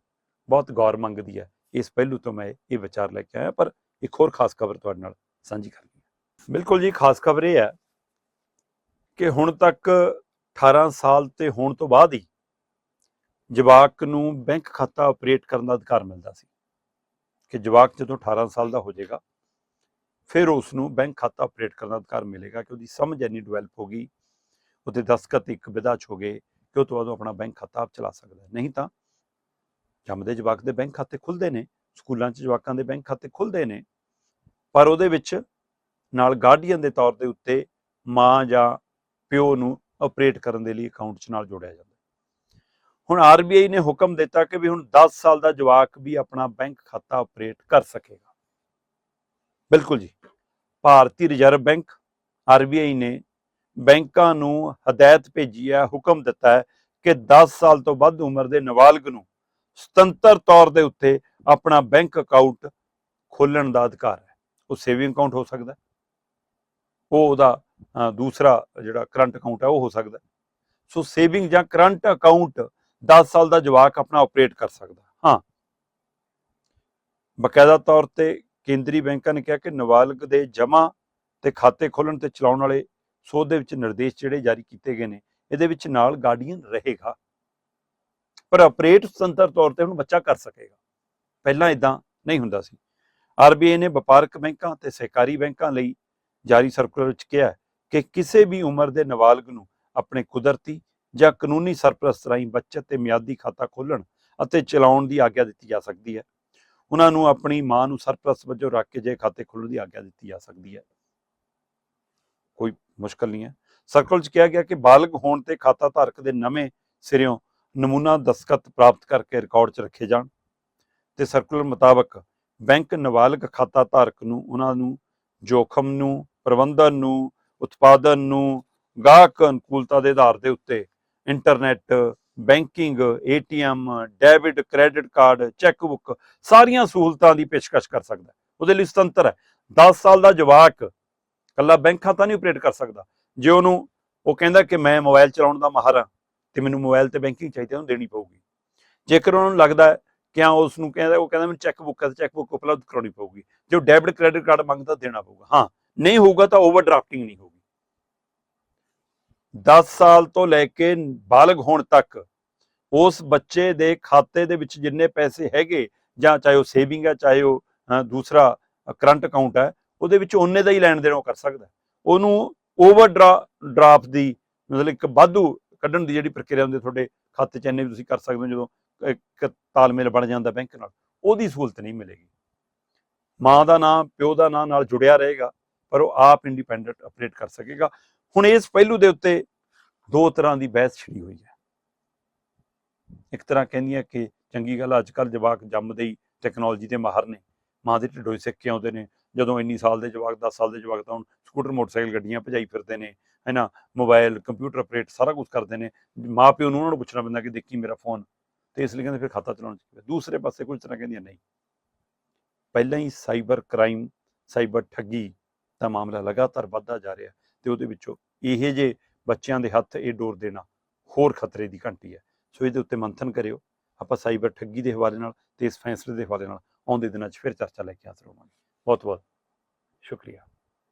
S1: ਬਹੁਤ ਗੌਰ ਮੰਗਦੀ ਹੈ। ਇਸ ਪਹਿਲੂ ਤੋਂ ਮੈਂ ਇਹ ਵਿਚਾਰ ਲੈ ਕੇ ਆਇਆ, ਪਰ ਇੱਕ ਹੋਰ ਖਾਸ ਖਬਰ ਤੁਹਾਡੇ ਨਾਲ ਸਾਂਝੀ ਕਰਨੀ ਹੈ। ਬਿਲਕੁਲ ਜੀ, ਖਾਸ ਖਬਰ ਇਹ ਹੈ ਕਿ ਹੁਣ ਤੱਕ 18 ਸਾਲ ਤੇ ਹੋਣ ਤੋਂ ਬਾਅਦ ਹੀ ਜਵਾਕ ਨੂੰ ਬੈਂਕ ਖਾਤਾ ਆਪਰੇਟ ਕਰਨ ਦਾ ਅਧਿਕਾਰ ਮਿਲਦਾ ਸੀ। ਕਿ ਜਵਾਕ ਜਦੋਂ 18 ਸਾਲ ਦਾ ਹੋ ਜਾਏਗਾ ਫਿਰ ਉਸ ਨੂੰ ਬੈਂਕ ਖਾਤਾ ਆਪਰੇਟ ਕਰਨ ਦਾ ਅਧਿਕਾਰ ਮਿਲੇਗਾ ਕਿ ਉਹਦੀ ਸਮਝ ਇੰਨੀ ਡਿਵੈਲਪ ਹੋ ਗਈ, ਉਹਦੇ ਦਸਤਖਤ ਇੱਕ ਵਿਧਾ ਹੋ ਗਏ ਕਿ ਉਹ ਤੋਂ ਬਾਅਦ ਆਪਣਾ ਬੈਂਕ ਖਾਤਾ ਆਪ ਚਲਾ ਸਕਦਾ ਨਹੀਂ ਤਾਂ ਜੰਮਦੇ ਜਵਾਕ ਦੇ ਬੈਂਕ ਖਾਤੇ ਖੁੱਲਦੇ ਨੇ, ਸਕੂਲਾਂ 'ਚ ਜਵਾਕਾਂ ਦੇ ਬੈਂਕ ਖਾਤੇ ਖੁੱਲਦੇ ਨੇ, ਪਰ ਉਹਦੇ ਵਿੱਚ ਨਾਲ ਗਾਰਡੀਅਨ ਦੇ ਤੌਰ ਦੇ ਉੱਤੇ ਮਾਂ ਜਾਂ ਪਿਓ ਨੂੰ ਆਪਰੇਟ ਕਰਨ ਦੇ ਲਈ ਅਕਾਊਂਟ 'ਚ ਨਾਲ ਜੋੜਿਆ ਜਾਂਦਾ ਹੁਣ ਆਰਬੀਆਈ ਨੇ ਹੁਕਮ ਦਿੱਤਾ ਕਿ ਵੀ ਹੁਣ 10 ਸਾਲ ਦਾ ਜਵਾਕ ਵੀ ਆਪਣਾ ਬੈਂਕ ਖਾਤਾ ਆਪਰੇਟ ਕਰ ਸਕੇਗਾ। ਬਿਲਕੁਲ ਜੀ। ਭਾਰਤੀ ਰਿਜ਼ਰਵ ਬੈਂਕ ਆਰਬੀਆਈ ਨੇ ਬੈਂਕਾਂ ਨੂੰ ਹਦਾਇਤ ਭੇਜੀ ਹੈ, ਹੁਕਮ ਦਿੱਤਾ ਹੈ ਕਿ 10 ਸਾਲ ਤੋਂ ਵੱਧ ਉਮਰ ਦੇ ਨਾਬਾਲਗ ਨੂੰ ਸੁਤੰਤਰ ਤੌਰ ਦੇ ਉੱਤੇ ਆਪਣਾ ਬੈਂਕ ਅਕਾਊਂਟ ਖੋਲਣ ਦਾ ਅਧਿਕਾਰ ਹੈ। ਉਹ ਸੇਵਿੰਗ ਅਕਾਊਂਟ ਹੋ ਸਕਦਾ ਉਹ ਉਹਦਾ ਦੂਸਰਾ ਜਿਹੜਾ ਕਰੰਟ ਅਕਾਊਂਟ ਹੈ, ਉਹ ਹੋ ਸਕਦਾ ਸੋ ਸੇਵਿੰਗ ਜਾਂ ਕਰੰਟ ਅਕਾਊਂਟ 10 ਸਾਲ ਦਾ ਜਵਾਕ ਆਪਣਾ ਆਪਰੇਟ ਕਰ ਸਕਦਾ ਹਾਂ। ਬਕਾਇਦਾ ਤੌਰ ਤੇ ਕੇਂਦਰੀ ਬੈਂਕਾਂ ਨੇ ਕਿਹਾ ਕਿ ਨਾਬਾਲਗ ਦੇ ਜਮ੍ਹਾਂ ਤੇ ਖਾਤੇ ਖੋਲਣ ਤੇ ਚਲਾਉਣ ਵਾਲੇ ਸੋਧ ਦੇ ਵਿੱਚ ਨਿਰਦੇਸ਼ ਜਿਹੜੇ ਜਾਰੀ ਕੀਤੇ ਗਏ ਨੇ, ਇਹਦੇ ਵਿੱਚ ਨਾਲ ਗਾਰਡੀਅਨ ਰਹੇਗਾ। ਪਰ ਆਪਰੇਟ ਸੁਤੰਤਰ ਤੌਰ ਤੇ ਹੁਣ ਬੱਚਾ ਕਰ ਸਕੇਗਾ। ਪਹਿਲਾਂ ਇਦਾਂ ਨਹੀਂ ਹੁੰਦਾ ਸੀ। ਆਰਬੀਆਈ ਨੇ ਵਪਾਰਕ ਬੈਂਕਾਂ ਤੇ ਸਹਿਕਾਰੀ ਬੈਂਕਾਂ ਲਈ ਜਾਰੀ ਸਰਕੂਲਰ ਵਿੱਚ ਕਿਹਾ ਕਿ ਕਿਸੇ ਵੀ ਉਮਰ ਦੇ ਨਾਬਾਲਗ ਨੂੰ ਆਪਣੇ ਕੁਦਰਤੀ ਜਾਂ ਕਾਨੂੰਨੀ ਸਰਪ੍ਰਸਤ ਰਾਹੀਂ ਬੱਚਤ ਤੇ ਮਿਆਦੀ ਖਾਤਾ ਖੋਲਣ ਅਤੇ ਚਲਾਉਣ ਦੀ ਆਗਿਆ ਦਿੱਤੀ ਜਾ ਸਕਦੀ ਹੈ। ਉਹਨਾਂ ਨੂੰ ਆਪਣੀ ਮਾਂ ਨੂੰ ਸਰਪ੍ਰਸਤ ਵਜੋਂ ਰੱਖ ਕੇ ਜੇ ਖਾਤੇ ਖੋਲ੍ਹਣ ਦੀ ਆਗਿਆ ਦਿੱਤੀ ਜਾ ਸਕਦੀ ਹੈ। ਕੋਈ ਮੁਸ਼ਕਲ ਨਹੀਂ ਹੈ। ਸਰਕਲ 'ਚ ਕਿਹਾ ਗਿਆ ਕਿ ਬਾਲਗ ਹੋਣ ਤੇ ਖਾਤਾ ਧਾਰਕ ਦੇ ਨਵੇਂ ਸਿਰਿਓਂ ਨਮੂਨਾ ਦਸਤਖਤ ਪ੍ਰਾਪਤ ਕਰਕੇ ਰਿਕਾਰਡ 'ਚ ਰੱਖੇ ਜਾਣ ਤੇ ਸਰਕੂਲਰ ਮੁਤਾਬਕ ਬੈਂਕ ਨਾਬਾਲਗ ਖਾਤਾ ਧਾਰਕ ਨੂੰ, ਉਹਨਾਂ ਨੂੰ ਜੋਖਮ ਨੂੰ, ਪ੍ਰਬੰਧਨ ਨੂੰ, ਉਤਪਾਦਨ ਨੂੰ, ਗਾਹਕ ਅਨੁਕੂਲਤਾ ਦੇ ਆਧਾਰ ਦੇ ਉੱਤੇ internet banking, ATM, debit, credit card cheque book ਸਾਰੀਆਂ ਸਹੂਲਤਾਂ ਦੀ ਪੇਸ਼ਕਸ਼ ਕਰ ਸਕਦਾ ਉਹਦੇ ਲਈ ਸੁਤੰਤਰ ਹੈ। 10 ਸਾਲ ਦਾ ਜਵਾਕ ਕੱਲਾ ਬੈਂਕ ਖਾਤਾ ਨਹੀਂ ਆਪਰੇਟ ਕਰ ਸਕਦਾ। ਜੇ ਉਹਨੂੰ, ਉਹ ਕਹਿੰਦਾ ਕਿ ਮੈਂ ਮੋਬਾਈਲ ਚਲਾਉਣ ਦਾ ਮਾਹਰ ਹਾਂ, ਤੇ ਮੈਨੂੰ ਮੋਬਾਈਲ ਤੇ ਬੈਂਕਿੰਗ ਚਾਹੀਦੀ ਹੈ, ਉਹਨੂੰ ਦੇਣੀ ਪਊਗੀ। ਜੇਕਰ ਉਹਨਾਂ ਨੂੰ ਲੱਗਦਾ ਕਿ ਹਾਂ, ਉਸ ਨੂੰ ਕਹਿੰਦਾ, ਉਹ ਕਹਿੰਦਾ ਮੈਨੂੰ ਚੈੱਕ ਬੁੱਕ ਹੈ ਚੈੱਕ ਬੁੱਕ ਉਪਲਬਧ ਕਰਾਉਣੀ ਪਊਗੀ। ਜੇ ਉਹ ਡੈਬਿਟ, ਕ੍ਰੈਡਿਟ ਕਾਰਡ ਮੰਗਦਾ, ਦੇਣਾ ਪਊਗਾ। ਹਾਂ, ਨਹੀਂ ਹੋਊਗਾ ਤਾਂ ਓਵਰਡਰਾਫਟਿੰਗ ਨਹੀਂ ਹੋਊਗੀ। 10 ਸਾਲ ਤੋਂ ਲੈ ਕੇ ਬਾਲਗ ਹੋਣ ਤੱਕ ਉਸ ਬੱਚੇ ਦੇ ਖਾਤੇ ਦੇ ਵਿੱਚ ਜਿੰਨੇ ਪੈਸੇ ਹੈਗੇ ਜਾਂ ਚਾਹੇ ਉਹ ਸੇਵਿੰਗ ਹੈ ਚਾਹੇ ਉਹ ਦੂਸਰਾ ਕਰੰਟ ਅਕਾਊਂਟ ਹੈ ਉਹਦੇ ਵਿੱਚ ਉਹਨੇ ਦਾ ਹੀ ਲੈਣ ਦੇਣ ਉਹ ਕਰ ਸਕਦਾ। ਉਹਨੂੰ ਓਵਰਡਰਾ ਡਰਾਫਟ ਦੀ ਮਤਲਬ ਇੱਕ ਵਾਧੂ ਕੱਢਣ ਦੀ ਜਿਹੜੀ ਪ੍ਰਕਿਰਿਆ ਹੁੰਦੀ ਤੁਹਾਡੇ ਖਾਤੇ 'ਚ, ਇੰਨੇ ਵੀ ਤੁਸੀਂ ਕਰ ਸਕਦੇ ਹੋ ਜਦੋਂ ਇੱਕ ਤਾਲਮੇਲ ਬਣ ਜਾਂਦਾ ਬੈਂਕ ਨਾਲ, ਉਹਦੀ ਸਹੂਲਤ ਨਹੀਂ ਮਿਲੇਗੀ। ਮਾਂ ਦਾ ਨਾਂ, ਪਿਓ ਦਾ ਨਾਂ ਨਾਲ ਜੁੜਿਆ ਰਹੇਗਾ, ਪਰ ਉਹ ਆਪ ਇੰਡੀਪੈਂਡੈਂਟ ਆਪਰੇਟ ਕਰ ਸਕੇਗਾ। ਹੁਣ ਇਸ ਪਹਿਲੂ ਦੇ ਉੱਤੇ ਦੋ ਤਰ੍ਹਾਂ ਦੀ ਬਹਿਸ ਛਿੜੀ ਹੋਈ ਹੈ। ਇੱਕ ਤਰ੍ਹਾਂ ਕਹਿੰਦੀਆਂ ਕਿ ਚੰਗੀ ਗੱਲ ਅੱਜ ਕੱਲ ਜਵਾਕ ਜੰਮਦੇ ਹੀ ਟੈਕਨੋਲੋਜੀ ਦੇ ਮਾਹਰ ਨੇ। ਮਾਂ ਦੇ ਢਿੱਡੋਂ ਹੀ ਸਿੱਖ ਕੇ ਆਉਂਦੇ ਨੇ। ਜਦੋਂ ਇੰਨੀ ਸਾਲ ਦੇ ਜਵਾਕ 10 ਸਾਲ ਦੇ ਜਵਾਕ ਤਾਂ ਹੁਣ ਸਕੂਟਰ, ਮੋਟਰਸਾਈਕਲ, ਗੱਡੀਆਂ ਭਜਾਈ ਫਿਰਦੇ ਨੇ, ਹੈਨਾ? ਮੋਬਾਈਲ ਕੰਪਿਊਟਰ ਆਪਰੇਟ ਸਾਰਾ ਕੁਝ ਕਰਦੇ ਨੇ। ਮਾਂ ਪਿਓ ਨੂੰ ਉਹਨਾਂ ਨੂੰ ਪੁੱਛਣਾ ਪੈਂਦਾ ਕਿ ਦੇਖੀ ਮੇਰਾ ਫੋਨ ਤੇ ਇਸ ਲਈ ਕਹਿੰਦੇ ਫਿਰ ਖਾਤਾ ਚਲਾਉਣਾ ਚਾਹੀਦਾ ਦੂਸਰੇ ਪਾਸੇ ਕੁਝ ਤਰ੍ਹਾਂ ਕਹਿੰਦੀਆਂ ਨਹੀਂ। ਪਹਿਲਾਂ ਹੀ ਸਾਈਬਰ ਕ੍ਰਾਈਮ ਸਾਈਬਰ ਠੱਗੀ ਦਾ ਮਾਮਲਾ ਲਗਾਤਾਰ ਵੱਧਦਾ ਜਾ ਰਿਹਾ। ਤੇ ਉਹਦੇ ਵਿੱਚੋਂ ਇਹ ਜੇ ਬੱਚਿਆਂ ਦੇ ਹੱਥ ਇਹ ਡੋਰ ਦੇਣਾ ਹੋਰ ਖਤਰੇ ਦੀ ਘੰਟੀ ਹੈ। ਸੋ ਇਹਦੇ ਉੱਤੇ ਮੰਥਨ ਕਰਿਓ। ਆਪਾਂ ਸਾਈਬਰ ਠੱਗੀ ਦੇ ਹਵਾਲੇ ਨਾਲ ਤੇ ਇਸ ਫੈਸਲੇ ਦੇ ਹਵਾਲੇ ਨਾਲ ਆਉਂਦੇ ਦਿਨਾਂ 'ਚ ਫਿਰ ਚਰਚਾ ਲੈ ਕੇ ਹਾਜ਼ਰ ਹੋਵਾਂਗੇ। ਬਹੁਤ ਬਹੁਤ ਸ਼ੁਕਰੀਆ।